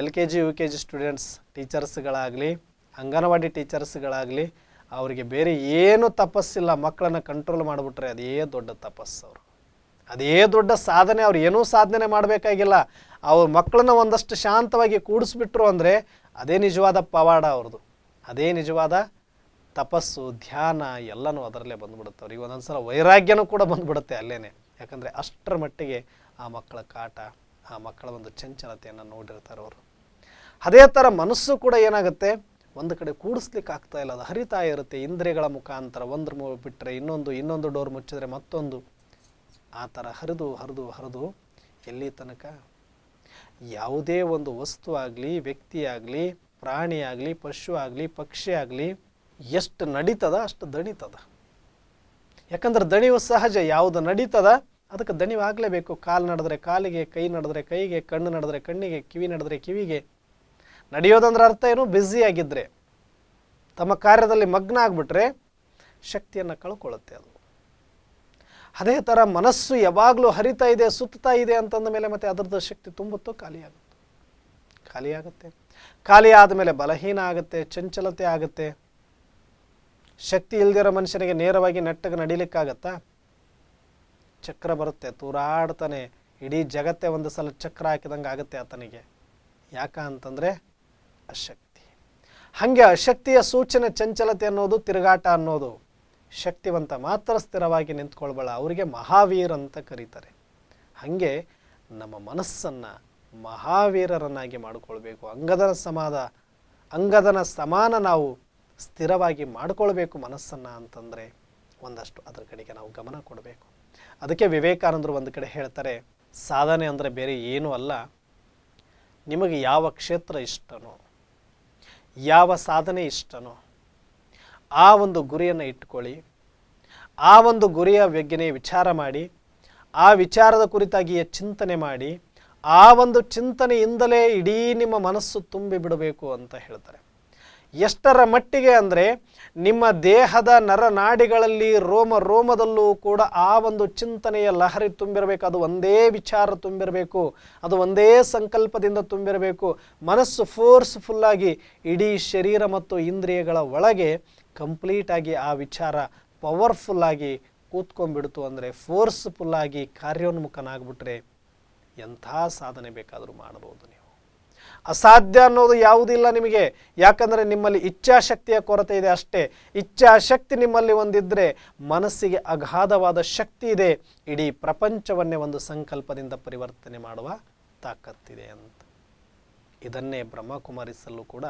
[SPEAKER 1] L K G U K G students ಟೀಚರ್ಸ್ಗಳಾಗಲಿ anganwadi ಟೀಚರ್ಸ್ಗಳಾಗಲಿ ಅವರಿಗೆ ಬೇರೆ ಏನು ತಪಸ್ಸಿಲ್ಲ, ಮಕ್ಕಳನ್ನು ಕಂಟ್ರೋಲ್ ಮಾಡಿಬಿಟ್ರೆ ಅದೇ ದೊಡ್ಡ ತಪಸ್ಸು ಅವರು. ಅದೇ ದೊಡ್ಡ ಸಾಧನೆ, ಅವ್ರು ಏನೂ ಸಾಧನೆ ಮಾಡಬೇಕಾಗಿಲ್ಲ. ಅವ್ರ ಮಕ್ಕಳನ್ನ ಒಂದಷ್ಟು ಶಾಂತವಾಗಿ ಕೂಡಿಸ್ಬಿಟ್ರು ಅಂದರೆ ಅದೇ ನಿಜವಾದ ಪವಾಡ ಅವ್ರದ್ದು ಅದೇ ನಿಜವಾದ ತಪಸ್ಸು, ಧ್ಯಾನ ಎಲ್ಲನೂ ಅದರಲ್ಲೇ ಬಂದುಬಿಡುತ್ತೆ ಅವ್ರಿಗೆ. ಒಂದೊಂದು ಸಲ ವೈರಾಗ್ಯನೂ ಕೂಡ ಬಂದುಬಿಡುತ್ತೆ ಅಲ್ಲೇ ಯಾಕಂದರೆ ಅಷ್ಟರ ಮಟ್ಟಿಗೆ ಆ ಮಕ್ಕಳ ಕಾಟ, ಆ ಮಕ್ಕಳ ಒಂದು ಚಂಚಲತೆಯನ್ನು ನೋಡಿರ್ತಾರೆ ಅವರು. ಅದೇ ಥರ ಮನಸ್ಸು ಕೂಡ ಏನಾಗುತ್ತೆ? ಒಂದು ಕಡೆ ಕೂಡಿಸ್ಲಿಕ್ಕೆ ಆಗ್ತಾ ಇಲ್ಲ, ಅದು ಹರಿತಾ ಇರುತ್ತೆ. ಇಂದ್ರಿಯಗಳ ಮುಖಾಂತರ ಒಂದ್ರ ಮು ಬಿಟ್ಟರೆ ಇನ್ನೊಂದು ಇನ್ನೊಂದು ಡೋರ್ ಮುಚ್ಚಿದ್ರೆ ಮತ್ತೊಂದು. ಆ ಥರ ಹರಿದು ಹರಿದು ಹರಿದು ಎಲ್ಲಿ ತನಕ? ಯಾವುದೇ ಒಂದು ವಸ್ತು ಆಗಲಿ, ವ್ಯಕ್ತಿ ಆಗಲಿ, ಪ್ರಾಣಿ ಆಗಲಿ, ಪಶು ಆಗಲಿ, ಪಕ್ಷಿ ಆಗಲಿ, ಎಷ್ಟು ನಡೀತದ ಅಷ್ಟು ದಣಿತದ. ಯಾಕಂದ್ರೆ ದಣಿವು ಸಹಜ, ಯಾವುದು ನಡೀತದ ಅದಕ್ಕೆ ದಣಿವಾಗಲೇಬೇಕು ಕಾಲು ನಡೆದ್ರೆ ಕಾಲಿಗೆ, ಕೈ ನಡೆದ್ರೆ ಕೈಗೆ, ಕಣ್ಣು ನಡೆದ್ರೆ ಕಣ್ಣಿಗೆ, ಕಿವಿ ನಡೆದ್ರೆ ಕಿವಿಗೆ. ನಡೆಯೋದಂದ್ರ ಅರ್ಥ ಏನು? ಬ್ಯುಸಿ ಆಗಿದ್ರೆ. ತಮ್ಮ ಕಾರ್ಯದಲ್ಲಿ ಮಗ್ನ ಆಗ್ಬಿಟ್ರೆ ಶಕ್ತಿಯನ್ನು ಕಳ್ಕೊಳ್ಳುತ್ತೆ ಅದು. ಅದೇ ಥರ ಮನಸ್ಸು ಯಾವಾಗಲೂ ಹರಿತಾ ಇದೆ, ಸುತ್ತಾ ಇದೆ ಅಂತಂದ ಮೇಲೆ ಮತ್ತೆ ಅದರದ್ದು ಶಕ್ತಿ ತುಂಬುತ್ತೋ ಖಾಲಿಯಾಗುತ್ತೆ ಖಾಲಿಯಾಗುತ್ತೆ ಖಾಲಿ ಆದಮೇಲೆ ಬಲಹೀನ ಆಗುತ್ತೆ, ಚಂಚಲತೆ ಆಗುತ್ತೆ. ಶಕ್ತಿ ಇಲ್ದಿರೋ ಮನುಷ್ಯನಿಗೆ ನೇರವಾಗಿ ನೆಟ್ಟಗೆ ನಡಿಲಿಕ್ಕಾಗತ್ತಾ? ಚಕ್ರ ಬರುತ್ತೆ, ತೂರಾಡ್ತಾನೆ. ಇಡೀ ಜಗತ್ತೇ ಒಂದು ಸಲ ಚಕ್ರ ಹಾಕಿದಂಗೆ ಆಗುತ್ತೆ ಆತನಿಗೆ. ಯಾಕ ಅಂತಂದರೆ ಅಶಕ್ತಿ. ಹಾಗೆ ಅಶಕ್ತಿಯ ಸೂಚನೆ ಚಂಚಲತೆ ಅನ್ನೋದು, ತಿರುಗಾಟ ಅನ್ನೋದು. ಶಕ್ತಿವಂತ ಮಾತ್ರ ಸ್ಥಿರವಾಗಿ ನಿಂತ್ಕೊಳ್ಬೇಡ ಅವರಿಗೆ ಮಹಾವೀರ್ ಅಂತ ಕರೀತಾರೆ. ಹಾಗೆ ನಮ್ಮ ಮನಸ್ಸನ್ನು ಮಹಾವೀರರನ್ನಾಗಿ ಮಾಡಿಕೊಳ್ಬೇಕು. ಅಂಗದನ ಸಮಾದ, ಅಂಗದನ ಸಮಾನ ನಾವು ಸ್ಥಿರವಾಗಿ ಮಾಡಿಕೊಳ್ಬೇಕು ಮನಸ್ಸನ್ನು ಅಂತಂದರೆ ಒಂದಷ್ಟು ಅದರ ಕಡೆಗೆ ನಾವು ಗಮನ ಕೊಡಬೇಕು. ಅದಕ್ಕೆ ವಿವೇಕಾನಂದರು ಒಂದು ಕಡೆ ಹೇಳ್ತಾರೆ, ಸಾಧನೆ ಅಂದರೆ ಬೇರೆ ಏನೂ ಅಲ್ಲ. ನಿಮಗೆ ಯಾವ ಕ್ಷೇತ್ರ ಇಷ್ಟನೋ, ಯಾವ ಸಾಧನೆ ಇಷ್ಟನೋ, ಆ ಒಂದು ಗುರಿಯನ್ನು ಇಟ್ಕೊಳ್ಳಿ. ಆ ಒಂದು ಗುರಿಯ ಬಗ್ಗೆನೇ ವಿಚಾರ ಮಾಡಿ, ಆ ವಿಚಾರದ ಕುರಿತಾಗಿಯೇ ಚಿಂತನೆ ಮಾಡಿ, ಆ ಒಂದು ಚಿಂತನೆಯಿಂದಲೇ ಇಡೀ ನಿಮ್ಮ ಮನಸ್ಸು ತುಂಬಿ ಬಿಡಬೇಕು ಅಂತ ಹೇಳ್ತಾರೆ. ಎಷ್ಟರ ಮಟ್ಟಿಗೆ ಅಂದರೆ ನಿಮ್ಮ ದೇಹದ ನರನಾಡಿಗಳಲ್ಲಿ ರೋಮ ರೋಮದಲ್ಲೂ ಕೂಡ ಆ ಒಂದು ಚಿಂತನೆಯ ಲಹರಿ ತುಂಬಿರಬೇಕು. ಅದು ಒಂದೇ ವಿಚಾರ ತುಂಬಿರಬೇಕು. ಅದು ಒಂದೇ ಸಂಕಲ್ಪದಿಂದ ತುಂಬಿರಬೇಕು. ಮನಸ್ಸು ಫೋರ್ಸ್ಫುಲ್ಲಾಗಿ ಇಡೀ ಶರೀರ ಮತ್ತು ಇಂದ್ರಿಯಗಳ ಒಳಗೆ ಕಂಪ್ಲೀಟಾಗಿ ಆ ವಿಚಾರ ಪವರ್ಫುಲ್ಲಾಗಿ ಕೂತ್ಕೊಂಡ್ಬಿಡ್ತು ಅಂದರೆ ಫೋರ್ಸ್ಫುಲ್ಲಾಗಿ ಕಾರ್ಯೋನ್ಮುಖನಾಗ್ಬಿಟ್ರೆ ಎಂಥ ಸಾಧನೆ ಬೇಕಾದರೂ ಮಾಡಬಹುದು ಅಸಾಧ್ಯ ಅನ್ನೋದು ಯಾವುದಿಲ್ಲ ನಿಮಗೆ. ಯಾಕಂದರೆ ನಿಮ್ಮಲ್ಲಿ ಇಚ್ಛಾಶಕ್ತಿಯ ಕೊರತೆ ಇದೆ ಅಷ್ಟೇ. ಇಚ್ಛಾಶಕ್ತಿ ನಿಮ್ಮಲ್ಲಿ ಒಂದಿದ್ದರೆ ಮನಸ್ಸಿಗೆ ಅಗಾಧವಾದ ಶಕ್ತಿ ಇದೆ. ಇಡೀ ಪ್ರಪಂಚವನ್ನೇ ಒಂದು ಸಂಕಲ್ಪದಿಂದ ಪರಿವರ್ತನೆ ಮಾಡುವ ತಾಕತ್ತಿದೆ ಅಂತ. ಇದನ್ನೇ ಬ್ರಹ್ಮಕುಮಾರಿಸಲ್ಲೂ ಕೂಡ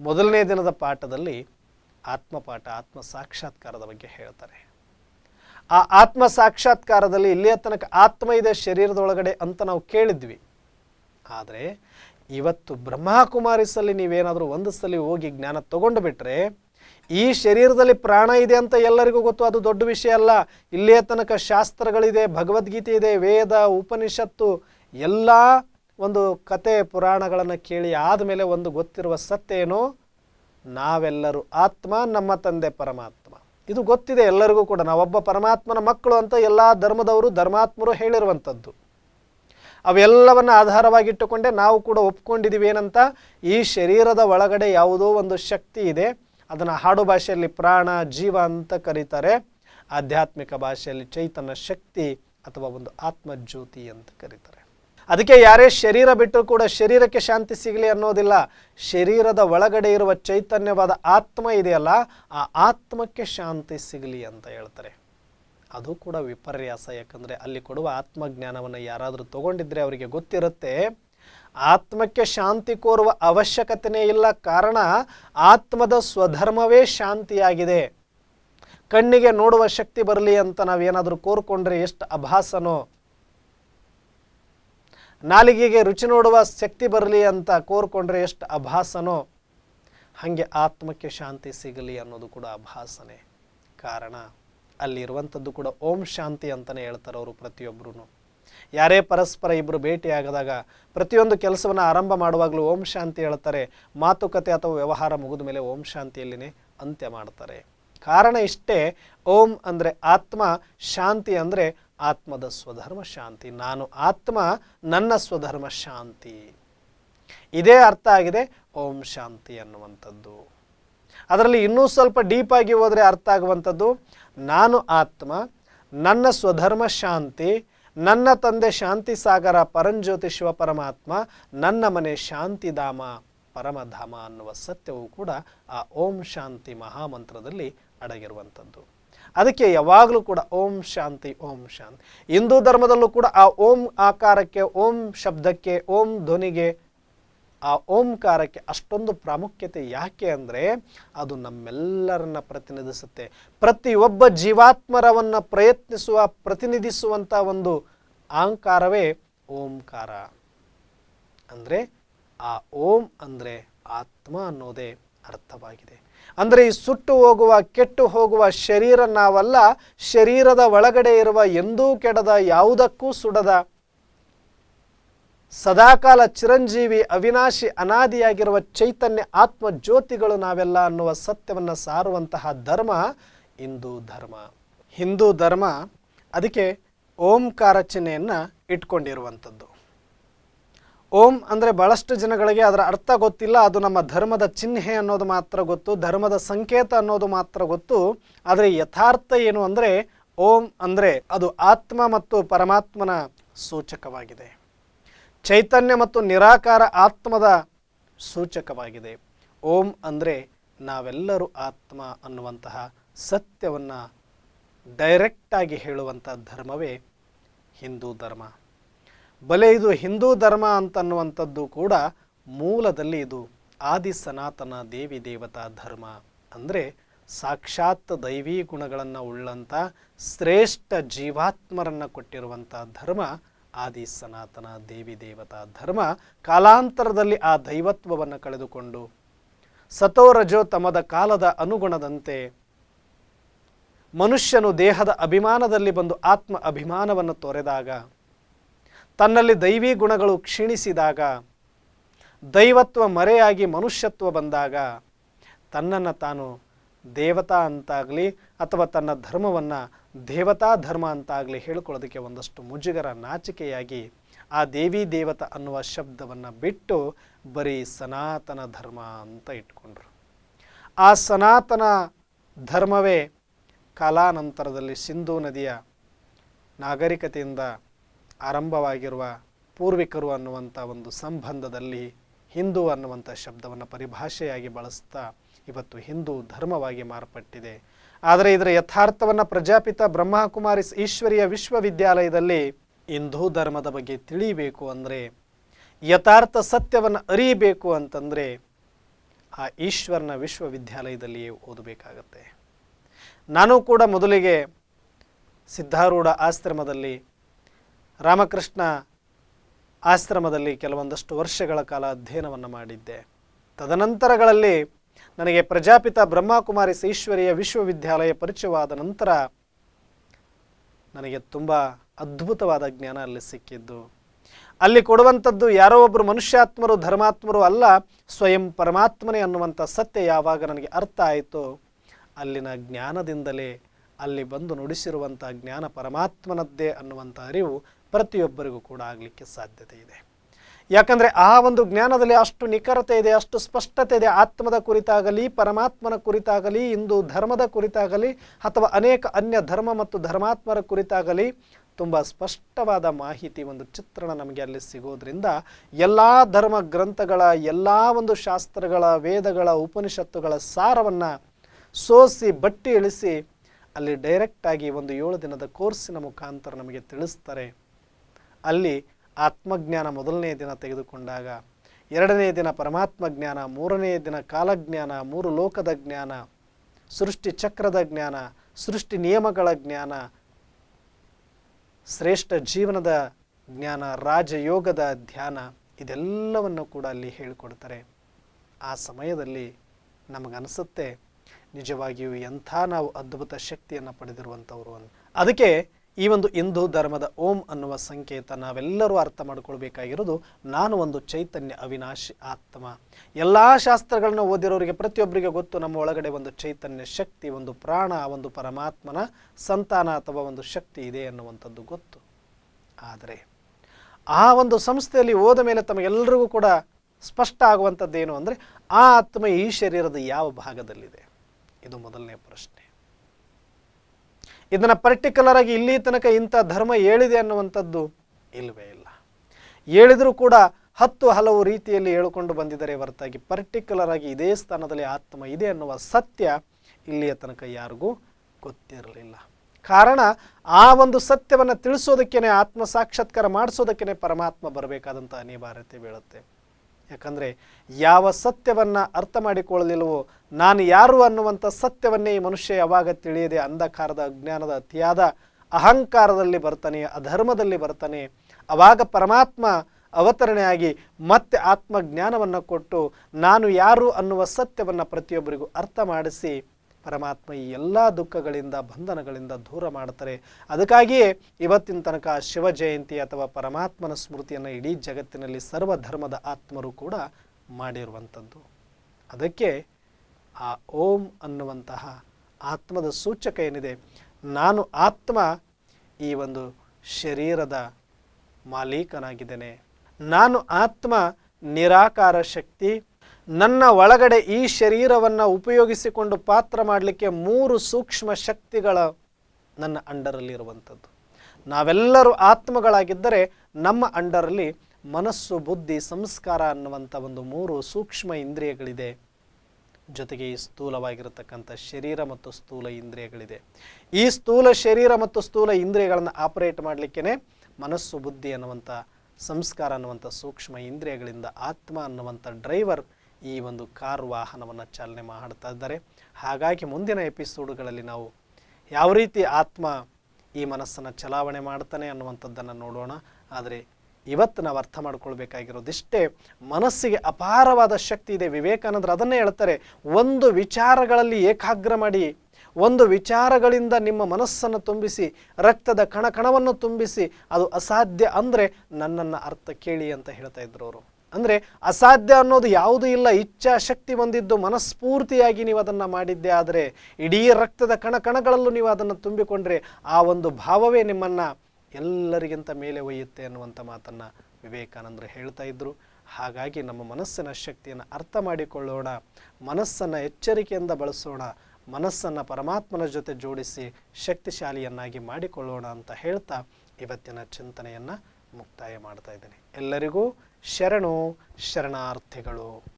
[SPEAKER 1] ಮೊದಲನೇ ದಿನದ ಪಾಠದಲ್ಲಿ ಆತ್ಮಪಾಠ ಆತ್ಮ ಸಾಕ್ಷಾತ್ಕಾರದ ಬಗ್ಗೆ ಹೇಳ್ತಾರೆ. ಆ ಆತ್ಮ ಸಾಕ್ಷಾತ್ಕಾರದಲ್ಲಿ ಇಲ್ಲಿಯ ತನಕ ಆತ್ಮ ಇದೆ ಶರೀರದೊಳಗಡೆ ಅಂತ ನಾವು ಕೇಳಿದ್ವಿ. ಆದರೆ ಇವತ್ತು ಬ್ರಹ್ಮಕುಮಾರಿಸಲ್ಲಿ ನೀವೇನಾದರೂ ಒಂದು ಸಲ ಹೋಗಿ ಜ್ಞಾನ ತಗೊಂಡು ಬಿಟ್ರೆ ಈ ಶರೀರದಲ್ಲಿ ಪ್ರಾಣ ಇದೆ ಅಂತ ಎಲ್ಲರಿಗೂ ಗೊತ್ತು, ಅದು ದೊಡ್ಡ ವಿಷಯ ಅಲ್ಲ. ಇಲ್ಲಿಯ ತನಕ ಶಾಸ್ತ್ರಗಳಿದೆ, ಭಗವದ್ಗೀತೆ ಇದೆ, ವೇದ, ಉಪನಿಷತ್ತು, ಎಲ್ಲ ಒಂದು ಕತೆ ಪುರಾಣಗಳನ್ನು ಕೇಳಿ ಆದಮೇಲೆ ಒಂದು ಗೊತ್ತಿರುವ ಸತ್ಯ ಏನು ನಾವೆಲ್ಲರೂ ಆತ್ಮ, ನಮ್ಮ ತಂದೆ ಪರಮಾತ್ಮ. ಇದು ಗೊತ್ತಿದೆ ಎಲ್ಲರಿಗೂ ಕೂಡ. ನಾವೊಬ್ಬ ಪರಮಾತ್ಮನ ಮಕ್ಕಳು ಅಂತ ಎಲ್ಲ ಧರ್ಮದವರು, ಧರ್ಮಾತ್ಮರು ಹೇಳಿರುವಂಥದ್ದು. ಅವೆಲ್ಲವನ್ನು ಆಧಾರವಾಗಿಟ್ಟುಕೊಂಡೇ ನಾವು ಕೂಡ ಒಪ್ಕೊಂಡಿದ್ದೀವಿ ಏನಂತ? ಈ ಶರೀರದ ಒಳಗಡೆ ಯಾವುದೋ ಒಂದು ಶಕ್ತಿ ಇದೆ. ಅದನ್ನು ಹಾಡು ಭಾಷೆಯಲ್ಲಿ ಪ್ರಾಣ, ಜೀವ ಅಂತ ಕರೀತಾರೆ. ಆಧ್ಯಾತ್ಮಿಕ ಭಾಷೆಯಲ್ಲಿ ಚೈತನ್ಯ ಶಕ್ತಿ ಅಥವಾ ಒಂದು ಆತ್ಮಜ್ಯೋತಿ ಅಂತ ಕರೀತಾರೆ. ಅದಕ್ಕೆ ಯಾರೇ ಶರೀರ ಬಿಟ್ಟರೂ ಕೂಡ ಶರೀರಕ್ಕೆ ಶಾಂತಿ ಸಿಗಲಿ ಅನ್ನೋದಿಲ್ಲ. ಶರೀರದ ಒಳಗಡೆ ಇರುವ ಚೈತನ್ಯವಾದ ಆತ್ಮ ಇದೆಯಲ್ಲ, ಆ ಆತ್ಮಕ್ಕೆ ಶಾಂತಿ ಸಿಗಲಿ ಅಂತ ಹೇಳ್ತಾರೆ. ಅದು ಕೂಡ ವಿಪರ್ಯಾಸ. ಯಾಕಂದರೆ ಅಲ್ಲಿ ಕೊಡುವ ಆತ್ಮಜ್ಞಾನವನ್ನು ಯಾರಾದರೂ ತಗೊಂಡಿದ್ರೆ ಅವರಿಗೆ ಗೊತ್ತಿರುತ್ತೆ. ಆತ್ಮಕ್ಕೆ ಶಾಂತಿ ಕೋರುವ ಅವಶ್ಯಕತೆಯೇ ಇಲ್ಲ. ಕಾರಣ ಆತ್ಮದ ಸ್ವಧರ್ಮವೇ ಶಾಂತಿಯಾಗಿದೆ. ಕಣ್ಣಿಗೆ ನೋಡುವ ಶಕ್ತಿ ಬರಲಿ ಅಂತ ನಾವೇನಾದರೂ ಕೋರ್ಕೊಂಡ್ರೆ ಎಷ್ಟು ಅಭಾಸನೋ. ನಾಲಿಗೆಗೆ ರುಚಿ ನೋಡುವ ಶಕ್ತಿ ಬರಲಿ ಅಂತ ಕೋರ್ಕೊಂಡ್ರೆ ಎಷ್ಟು ಅಭಾಸನೋ. ಹಾಗೆ ಆತ್ಮಕ್ಕೆ ಶಾಂತಿ ಸಿಗಲಿ ಅನ್ನೋದು ಕೂಡ ಅಭಾಸನೆ. ಕಾರಣ ಅಲ್ಲಿರುವಂಥದ್ದು ಕೂಡ ಓಂ ಶಾಂತಿ ಅಂತಲೇ ಹೇಳ್ತಾರೆ ಅವರು ಪ್ರತಿಯೊಬ್ಬರೂ ಯಾರೇ ಪರಸ್ಪರ ಇಬ್ಬರು ಭೇಟಿಯಾಗದಾಗ ಪ್ರತಿಯೊಂದು ಕೆಲಸವನ್ನು ಆರಂಭ ಮಾಡುವಾಗಲೂ ಓಂ ಶಾಂತಿ ಹೇಳ್ತಾರೆ, ಮಾತುಕತೆ ಅಥವಾ ವ್ಯವಹಾರ ಮುಗಿದ ಮೇಲೆ ಓಂ ಶಾಂತಿಯಲ್ಲಿನೇ ಅಂತ್ಯ ಮಾಡ್ತಾರೆ. ಕಾರಣ ಇಷ್ಟೇ, ಓಂ ಅಂದರೆ ಆತ್ಮ, ಶಾಂತಿ ಅಂದರೆ ಆತ್ಮದ ಸ್ವಧರ್ಮ ಶಾಂತಿ. ನಾನು ಆತ್ಮ, ನನ್ನ ಸ್ವಧರ್ಮ ಶಾಂತಿ. ಇದೇ ಅರ್ಥ ಆಗಿದೆ ಓಂ ಶಾಂತಿ ಅನ್ನುವಂಥದ್ದು. ಅದರಲ್ಲಿ ಇನ್ನೂ ಸ್ವಲ್ಪ ಡೀಪಾಗಿ ಹೋದರೆ ಅರ್ಥ ಆಗುವಂಥದ್ದು ನಾನು ಆತ್ಮ, ನನ್ನ ಸ್ವಧರ್ಮ ಶಾಂತಿ, ನನ್ನ ತಂದೆ ಶಾಂತಿ ಸಾಗರ ಪರಂಜ್ಯೋತಿ ಶಿವ ಪರಮಾತ್ಮ, ನನ್ನ ಮನೆ ಶಾಂತಿಧಾಮ, ಪರಮಧಾಮ ಅನ್ನುವ ಸತ್ಯವೂ ಕೂಡ ಆ ಓಂ ಶಾಂತಿ ಮಹಾಮಂತ್ರದಲ್ಲಿ ಅಡಗಿರುವಂಥದ್ದು. ಅದಕ್ಕೆ ಯಾವಾಗಲೂ ಕೂಡ ಓಂ ಶಾಂತಿ ಓಂ ಶಾಂತಿ. ಹಿಂದೂ ಧರ್ಮದಲ್ಲೂ ಕೂಡ ಆ ಓಂ ಆಕಾರಕ್ಕೆ, ಓಂ ಶಬ್ದಕ್ಕೆ, ಓಂ ಧ್ವನಿಗೆ ಆ ಓಂಕಾರಕ್ಕೆ ಅಷ್ಟೊಂದು ಪ್ರಾಮುಖ್ಯತೆ ಯಾಕೆ ಅಂದರೆ ಅದು ನಮ್ಮೆಲ್ಲರನ್ನ ಪ್ರತಿನಿಧಿಸುತ್ತೆ. ಪ್ರತಿಯೊಬ್ಬ ಜೀವಾತ್ಮರವನ್ನು ಪ್ರಯತ್ನಿಸುವ ಪ್ರತಿನಿಧಿಸುವಂಥ ಒಂದು ಆಂಕಾರವೇ ಓಂಕಾರ. ಅಂದರೆ ಆ ಓಂ ಅಂದರೆ ಆತ್ಮ ಅನ್ನೋದೇ ಅರ್ಥವಾಗಿದೆ. ಅಂದರೆ ಈ ಸುಟ್ಟು ಹೋಗುವ, ಕೆಟ್ಟು ಹೋಗುವ ಶರೀರ ನಾವಲ್ಲ, ಶರೀರದ ಒಳಗಡೆ ಇರುವ ಎಂದೂ ಕೆಡದ, ಯಾವುದಕ್ಕೂ ಸುಡದ ಸದಾಕಾಲ ಚಿರಂಜೀವಿ ಅವಿನಾಶಿ ಅನಾದಿಯಾಗಿರುವ ಚೈತನ್ಯ ಆತ್ಮ ಜ್ಯೋತಿಗಳು ನಾವೆಲ್ಲ ಅನ್ನುವ ಸತ್ಯವನ್ನು ಸಾರುವಂತಹ ಧರ್ಮ ಹಿಂದೂ ಧರ್ಮ. ಹಿಂದೂ ಧರ್ಮ ಅದಕ್ಕೆ ಓಂಕಾರ ಚಿಹ್ನೆಯನ್ನು ಇಟ್ಕೊಂಡಿರುವಂಥದ್ದು. ಓಂ ಅಂದರೆ ಭಾಳಷ್ಟು ಜನಗಳಿಗೆ ಅದರ ಅರ್ಥ ಗೊತ್ತಿಲ್ಲ, ಅದು ನಮ್ಮ ಧರ್ಮದ ಚಿಹ್ನೆ ಅನ್ನೋದು ಮಾತ್ರ ಗೊತ್ತು, ಧರ್ಮದ ಸಂಕೇತ ಅನ್ನೋದು ಮಾತ್ರ ಗೊತ್ತು, ಆದರೆ ಯಥಾರ್ಥ ಏನು ಅಂದರೆ ಓಂ ಅಂದರೆ ಅದು ಆತ್ಮ ಮತ್ತು ಪರಮಾತ್ಮನ ಸೂಚಕವಾಗಿದೆ. ಚೈತನ್ಯ ಮತ್ತು ನಿರಾಕಾರ ಆತ್ಮದ ಸೂಚಕವಾಗಿದೆ. ಓಂ ಅಂದರೆ ನಾವೆಲ್ಲರೂ ಆತ್ಮ ಅನ್ನುವಂತಹ ಸತ್ಯವನ್ನು ಡೈರೆಕ್ಟಾಗಿ ಹೇಳುವಂಥ ಧರ್ಮವೇ ಹಿಂದೂ ಧರ್ಮ. ಬಲೆ ಇದು ಹಿಂದೂ ಧರ್ಮ ಅಂತನ್ನುವಂಥದ್ದು ಕೂಡ ಮೂಲದಲ್ಲಿ ಇದು ಆದಿ ಸನಾತನ ದೇವಿ ದೇವತಾ ಧರ್ಮ. ಅಂದರೆ ಸಾಕ್ಷಾತ್ ದೈವೀ ಗುಣಗಳನ್ನು ಉಳ್ಳಂಥ ಶ್ರೇಷ್ಠ ಜೀವಾತ್ಮರನ್ನು ಕೊಟ್ಟಿರುವಂಥ ಧರ್ಮ ಆದಿ ಸನಾತನ ದೇವಿ ದೇವತಾ ಧರ್ಮ ಕಾಲಾಂತರದಲ್ಲಿ ಆ ದೈವತ್ವವನ್ನು ಕಳೆದುಕೊಂಡು ಸತೋರಜೋ ತಮದ ಕಾಲದ ಅನುಗುಣದಂತೆ ಮನುಷ್ಯನು ದೇಹದ ಅಭಿಮಾನದಲ್ಲಿ ಬಂದು ಆತ್ಮ ಅಭಿಮಾನವನ್ನು ತೊರೆದಾಗ, ತನ್ನಲ್ಲಿ ದೈವಿ ಗುಣಗಳು ಕ್ಷೀಣಿಸಿದಾಗ, ದೈವತ್ವ ಮರೆಯಾಗಿ ಮನುಷ್ಯತ್ವ ಬಂದಾಗ ತನ್ನನ್ನು ತಾನು ದೇವತಾ ಅಂತಾಗಲಿ ಅಥವಾ ತನ್ನ ಧರ್ಮವನ್ನು ದೇವತಾ ಧರ್ಮ ಅಂತಾಗಲಿ ಹೇಳ್ಕೊಳ್ಳೋದಕ್ಕೆ ಒಂದಷ್ಟು ಮುಜುಗರ ನಾಚಿಕೆಯಾಗಿ ಆ ದೇವಿ ದೇವತ ಅನ್ನುವ ಶಬ್ದವನ್ನು ಬಿಟ್ಟು ಬರೀ ಸನಾತನ ಧರ್ಮ ಅಂತ ಇಟ್ಕೊಂಡ್ರು. ಆ ಸನಾತನ ಧರ್ಮವೇ ಕಾಲಾನಂತರದಲ್ಲಿ ಸಿಂಧೂ ನದಿಯ ನಾಗರಿಕತೆಯಿಂದ ಆರಂಭವಾಗಿರುವ ಪೂರ್ವಿಕರು ಅನ್ನುವಂಥ ಒಂದು ಸಂಬಂಧದಲ್ಲಿ ಹಿಂದೂ ಅನ್ನುವಂಥ ಶಬ್ದವನ್ನು ಪರಿಭಾಷೆಯಾಗಿ ಬಳಸ್ತಾ ಇವತ್ತು ಹಿಂದೂ ಧರ್ಮವಾಗಿ ಮಾರ್ಪಟ್ಟಿದೆ. ಆದರೆ ಇದರ ಯಥಾರ್ಥವನ್ನು ಪ್ರಜಾಪಿತ ಬ್ರಹ್ಮಕುಮಾರಿ ಈಶ್ವರಿಯ ವಿಶ್ವವಿದ್ಯಾಲಯದಲ್ಲಿ ಹಿಂದೂ ಧರ್ಮದ ಬಗ್ಗೆ ತಿಳಿಯಬೇಕು ಅಂದರೆ, ಯಥಾರ್ಥ ಸತ್ಯವನ್ನು ಅರಿಯಬೇಕು ಅಂತಂದರೆ ಆ ಈಶ್ವರನ ವಿಶ್ವವಿದ್ಯಾಲಯದಲ್ಲಿಯೇ ಓದಬೇಕಾಗತ್ತೆ. ನಾನು ಕೂಡ ಮೊದಲಿಗೆ ಸಿದ್ಧಾರೂಢ ಆಶ್ರಮದಲ್ಲಿ, ರಾಮಕೃಷ್ಣ ಆಶ್ರಮದಲ್ಲಿ ಕೆಲವೊಂದಷ್ಟು ವರ್ಷಗಳ ಕಾಲ ಅಧ್ಯಯನವನ್ನು ಮಾಡಿದ್ದೆ. ತದನಂತರಗಳಲ್ಲಿ ನನಗೆ ಪ್ರಜಾಪಿತ ಬ್ರಹ್ಮಕುಮಾರಿ ಈಶ್ವರಿಯ ವಿಶ್ವವಿದ್ಯಾಲಯ ಪರಿಚಯವಾದ ನಂತರ ನನಗೆ ತುಂಬ ಅದ್ಭುತವಾದ ಜ್ಞಾನ ಅಲ್ಲಿ ಸಿಕ್ಕಿದ್ದು. ಅಲ್ಲಿ ಕೊಡುವಂಥದ್ದು ಯಾರೋ ಒಬ್ಬರು ಮನುಷ್ಯಾತ್ಮರು, ಧರ್ಮಾತ್ಮರು ಅಲ್ಲ, ಸ್ವಯಂ ಪರಮಾತ್ಮನೇ ಅನ್ನುವಂಥ ಸತ್ಯ ಯಾವಾಗ ನನಗೆ ಅರ್ಥ ಆಯಿತು, ಅಲ್ಲಿನ ಜ್ಞಾನದಿಂದಲೇ ಅಲ್ಲಿ ಬಂದು ನುಡಿಸಿರುವಂಥ ಜ್ಞಾನ ಪರಮಾತ್ಮನದ್ದೇ ಅನ್ನುವಂಥ ಅರಿವು ಪ್ರತಿಯೊಬ್ಬರಿಗೂ ಕೂಡ ಆಗಲಿಕ್ಕೆ ಸಾಧ್ಯತೆ ಇದೆ. ಯಾಕಂದರೆ ಆ ಒಂದು ಜ್ಞಾನದಲ್ಲಿ ಅಷ್ಟು ನಿಖರತೆ ಇದೆ, ಅಷ್ಟು ಸ್ಪಷ್ಟತೆ ಇದೆ. ಆತ್ಮದ ಕುರಿತಾಗಲಿ, ಪರಮಾತ್ಮನ ಕುರಿತಾಗಲಿ, ಹಿಂದೂ ಧರ್ಮದ ಕುರಿತಾಗಲಿ, ಅಥವಾ ಅನೇಕ ಅನ್ಯ ಧರ್ಮ ಮತ್ತು ಧರ್ಮಾತ್ಮರ ಕುರಿತಾಗಲಿ ತುಂಬ ಸ್ಪಷ್ಟವಾದ ಮಾಹಿತಿ ಒಂದು ಚಿತ್ರಣ ನಮಗೆ ಅಲ್ಲಿ ಸಿಗೋದ್ರಿಂದ ಎಲ್ಲ ಧರ್ಮ ಗ್ರಂಥಗಳ, ಎಲ್ಲ ಒಂದು ಶಾಸ್ತ್ರಗಳ, ವೇದಗಳ, ಉಪನಿಷತ್ತುಗಳ ಸಾರವನ್ನು ಸೋಸಿ, ಬಟ್ಟಿ ಇಳಿಸಿ ಅಲ್ಲಿ ಡೈರೆಕ್ಟಾಗಿ ಒಂದು ಏಳು ದಿನದ ಕೋರ್ಸಿನ ಮುಖಾಂತರ ನಮಗೆ ತಿಳಿಸ್ತಾರೆ. ಅಲ್ಲಿ ಆತ್ಮಜ್ಞಾನ ಮೊದಲನೇ ದಿನ ತೆಗೆದುಕೊಂಡಾಗ ಎರಡನೇ ದಿನ ಪರಮಾತ್ಮ ಜ್ಞಾನ ಮೂರನೇ ದಿನ ಕಾಲಜ್ಞಾನ, ಮೂರು ಲೋಕದ ಜ್ಞಾನ, ಸೃಷ್ಟಿ ಚಕ್ರದ ಜ್ಞಾನ, ಸೃಷ್ಟಿ ನಿಯಮಗಳ ಜ್ಞಾನ, ಶ್ರೇಷ್ಠ ಜೀವನದ ಜ್ಞಾನ, ರಾಜಯೋಗದ ಧ್ಯಾನ, ಇದೆಲ್ಲವನ್ನು ಕೂಡ ಅಲ್ಲಿ ಹೇಳಿಕೊಡ್ತಾರೆ. ಆ ಸಮಯದಲ್ಲಿ ನಮಗನಿಸುತ್ತೆ, ನಿಜವಾಗಿಯೂ ಎಂಥ ನಾವು ಅದ್ಭುತ ಶಕ್ತಿಯನ್ನು ಪಡೆದಿರುವಂಥವ್ರು ಅಂತ. ಅದಕ್ಕೆ ಈ ಒಂದು ಹಿಂದೂ ಧರ್ಮದ ಓಂ ಅನ್ನುವ ಸಂಕೇತ ನಾವೆಲ್ಲರೂ ಅರ್ಥ ಮಾಡಿಕೊಳ್ಬೇಕಾಗಿರೋದು ನಾನು ಒಂದು ಚೈತನ್ಯ ಅವಿನಾಶಿ ಆತ್ಮ. ಎಲ್ಲ ಶಾಸ್ತ್ರಗಳನ್ನು ಓದಿರೋರಿಗೆ ಪ್ರತಿಯೊಬ್ಬರಿಗೆ ಗೊತ್ತು ನಮ್ಮ ಒಳಗಡೆ ಒಂದು ಚೈತನ್ಯ ಶಕ್ತಿ, ಒಂದು ಪ್ರಾಣ, ಒಂದು ಪರಮಾತ್ಮನ ಸಂತಾನ ಅಥವಾ ಒಂದು ಶಕ್ತಿ ಇದೆ ಅನ್ನುವಂಥದ್ದು ಗೊತ್ತು. ಆದರೆ ಆ ಒಂದು ಸಂಸ್ಥೆಯಲ್ಲಿ ಹೋದ ಮೇಲೆ ತಮಗೆಲ್ಲರಿಗೂ ಕೂಡ ಸ್ಪಷ್ಟ ಆಗುವಂಥದ್ದೇನು ಅಂದರೆ ಆ ಆತ್ಮ ಈ ಶರೀರದ ಯಾವ ಭಾಗದಲ್ಲಿದೆ? ಇದು ಮೊದಲನೇ ಪ್ರಶ್ನೆ. ಇದನ್ನು ಪರ್ಟಿಕ್ಯುಲರ್ ಆಗಿ ಇಲ್ಲಿ ತನಕ ಇಂಥ ಧರ್ಮ ಹೇಳಿದೆ ಅನ್ನುವಂಥದ್ದು ಇಲ್ಲವೇ ಇಲ್ಲ. ಹೇಳಿದರೂ ಕೂಡ ಹತ್ತು ಹಲವು ರೀತಿಯಲ್ಲಿ ಹೇಳಿಕೊಂಡು ಬಂದಿದ್ದಾರೆ ಹೊರತಾಗಿ. ಪರ್ಟಿಕ್ಯುಲರ್ ಆಗಿ ಇದೇ ಸ್ಥಾನದಲ್ಲಿ ಆತ್ಮ ಇದೆ ಅನ್ನುವ ಸತ್ಯ ಇಲ್ಲಿಯ ತನಕ ಯಾರಿಗೂ ಗೊತ್ತಿರಲಿಲ್ಲ. ಕಾರಣ ಆ ಒಂದು ಸತ್ಯವನ್ನು ತಿಳಿಸೋದಕ್ಕೇನೆ, ಆತ್ಮ ಸಾಕ್ಷಾತ್ಕಾರ ಮಾಡಿಸೋದಕ್ಕೇನೆ ಪರಮಾತ್ಮ ಬರಬೇಕಾದಂಥ ಅನಿವಾರ್ಯತೆ ಬೀಳುತ್ತೆ. ಯಾಕಂದರೆ ಯಾವ ಸತ್ಯವನ್ನು ಅರ್ಥ ಮಾಡಿಕೊಳ್ಳಲಿಲ್ಲವೋ, ನಾನು ಯಾರು ಅನ್ನುವಂಥ ಸತ್ಯವನ್ನೇ ಈ ಮನುಷ್ಯ ಯಾವಾಗ ತಿಳಿಯದೆ ಅಂಧಕಾರದ ಅಜ್ಞಾನದ ಅತಿಯಾದ ಅಹಂಕಾರದಲ್ಲಿ ಬರ್ತಾನೆ ಅಧರ್ಮದಲ್ಲಿ ಬರ್ತಾನೆ ಅವಾಗ ಪರಮಾತ್ಮ ಅವತರಣೆಯಾಗಿ ಮತ್ತೆ ಆತ್ಮಜ್ಞಾನವನ್ನು ಕೊಟ್ಟು ನಾನು ಯಾರು ಅನ್ನುವ ಸತ್ಯವನ್ನು ಪ್ರತಿಯೊಬ್ಬರಿಗೂ ಅರ್ಥ ಮಾಡಿಸಿ ಪರಮಾತ್ಮ ಈ ಎಲ್ಲ ದುಃಖಗಳಿಂದ, ಬಂಧನಗಳಿಂದ ದೂರ ಮಾಡ್ತಾರೆ. ಅದಕ್ಕಾಗಿಯೇ ಇವತ್ತಿನ ತನಕ ಶಿವ ಜಯಂತಿ ಅಥವಾ ಪರಮಾತ್ಮನ ಸ್ಮೃತಿಯನ್ನು ಇಡೀ ಜಗತ್ತಿನಲ್ಲಿ ಸರ್ವ ಧರ್ಮದ ಆತ್ಮರು ಕೂಡ ಮಾಡಿರುವಂಥದ್ದು. ಅದಕ್ಕೆ ಆ ಓಂ ಅನ್ನುವಂತಹ ಆತ್ಮದ ಸೂಚಕ ಏನಿದೆ? ನಾನು ಆತ್ಮ ಈ ಒಂದು ಶರೀರದ ಮಾಲೀಕನಾಗಿದ್ದೇನೆ. ನಾನು ಆತ್ಮ ನಿರಾಕಾರ ಶಕ್ತಿ ನನ್ನ ಒಳಗಡೆ ಈ ಶರೀರವನ್ನು ಉಪಯೋಗಿಸಿಕೊಂಡು ಪಾತ್ರ ಮಾಡಲಿಕ್ಕೆ ಮೂರು ಸೂಕ್ಷ್ಮ ಶಕ್ತಿಗಳ ನನ್ನ ಅಂಡರಲ್ಲಿರುವಂಥದ್ದು ನಾವೆಲ್ಲರೂ ಆತ್ಮಗಳಾಗಿದ್ದರೆ ನಮ್ಮ ಅಂಡರಲ್ಲಿ ಮನಸ್ಸು, ಬುದ್ಧಿ, ಸಂಸ್ಕಾರ ಅನ್ನುವಂಥ ಒಂದು ಮೂರು ಸೂಕ್ಷ್ಮ ಇಂದ್ರಿಯಗಳಿದೆ. ಜೊತೆಗೆ ಈ ಸ್ಥೂಲವಾಗಿರತಕ್ಕಂಥ ಶರೀರ ಮತ್ತು ಸ್ಥೂಲ ಇಂದ್ರಿಯಗಳಿದೆ. ಈ ಸ್ಥೂಲ ಶರೀರ ಮತ್ತು ಸ್ಥೂಲ ಇಂದ್ರಿಯಗಳನ್ನು ಆಪರೇಟ್ ಮಾಡಲಿಕ್ಕೇ ಮನಸ್ಸು, ಬುದ್ಧಿ ಅನ್ನುವಂಥ ಸಂಸ್ಕಾರ ಅನ್ನುವಂಥ ಸೂಕ್ಷ್ಮ ಇಂದ್ರಿಯಗಳಿಂದ ಆತ್ಮ ಅನ್ನುವಂಥ ಡ್ರೈವರ್ ಈ ಒಂದು ಕಾರ್ ವಾಹನವನ್ನು ಚಾಲನೆ ಮಾಡ್ತಾ ಇದ್ದಾರೆ. ಹಾಗಾಗಿ ಮುಂದಿನ ಎಪಿಸೋಡ್ಗಳಲ್ಲಿ ನಾವು ಯಾವ ರೀತಿ ಆತ್ಮ ಈ ಮನಸ್ಸನ್ನು ಚಲಾವಣೆ ಮಾಡ್ತಾನೆ ಅನ್ನುವಂಥದ್ದನ್ನು ನೋಡೋಣ. ಆದರೆ ಇವತ್ತು ನಾವು ಅರ್ಥ ಮಾಡ್ಕೊಳ್ಬೇಕಾಗಿರೋದಿಷ್ಟೇ ಮನಸ್ಸಿಗೆ ಅಪಾರವಾದ ಶಕ್ತಿ ಇದೆ. ವಿವೇಕಾನಂದರು ಅದನ್ನೇ ಹೇಳ್ತಾರೆ, ಒಂದು ವಿಚಾರಗಳಲ್ಲಿ ಏಕಾಗ್ರ ಮಾಡಿ, ಒಂದು ವಿಚಾರಗಳಿಂದ ನಿಮ್ಮ ಮನಸ್ಸನ್ನು ತುಂಬಿಸಿ, ರಕ್ತದ ಕಣಕಣವನ್ನು ತುಂಬಿಸಿ, ಅದು ಅಸಾಧ್ಯ ಅಂದರೆ ನನ್ನನ್ನು ಅರ್ಥ ಕೇಳಿ ಅಂತ ಹೇಳ್ತಾ ಇದ್ರು ಅವರು. ಅಂದರೆ ಅಸಾಧ್ಯ ಅನ್ನೋದು ಯಾವುದೂ ಇಲ್ಲ, ಇಚ್ಛಾಶಕ್ತಿ ಹೊಂದಿದ್ದು ಮನಸ್ಫೂರ್ತಿಯಾಗಿ ನೀವು ಅದನ್ನು ಮಾಡಿದ್ದೆ ಆದರೆ ಇಡೀ ರಕ್ತದ ಕಣ ಕಣಗಳಲ್ಲೂ ನೀವು ಅದನ್ನು ತುಂಬಿಕೊಂಡ್ರೆ ಆ ಒಂದು ಭಾವವೇ ನಿಮ್ಮನ್ನು ಎಲ್ಲರಿಗಿಂತ ಮೇಲೆ ಒಯ್ಯುತ್ತೆ ಅನ್ನುವಂಥ ಮಾತನ್ನು ವಿವೇಕಾನಂದರು ಹೇಳ್ತಾ ಇದ್ದರು ಹಾಗಾಗಿ ನಮ್ಮ ಮನಸ್ಸಿನ ಶಕ್ತಿಯನ್ನು ಅರ್ಥ ಮಾಡಿಕೊಳ್ಳೋಣ, ಮನಸ್ಸನ್ನು ಎಚ್ಚರಿಕೆಯಿಂದ ಬಳಸೋಣ, ಮನಸ್ಸನ್ನು ಪರಮಾತ್ಮನ ಜೊತೆ ಜೋಡಿಸಿ ಶಕ್ತಿಶಾಲಿಯನ್ನಾಗಿ ಮಾಡಿಕೊಳ್ಳೋಣ ಅಂತ ಹೇಳ್ತಾ ಇವತ್ತಿನ ಚಿಂತನೆಯನ್ನು ಮುಕ್ತಾಯ ಮಾಡ್ತಾ ಇದ್ದೇನೆ. ಎಲ್ಲರಿಗೂ ಶರಣು ಶರಣಾರ್ಥಿಗಳು.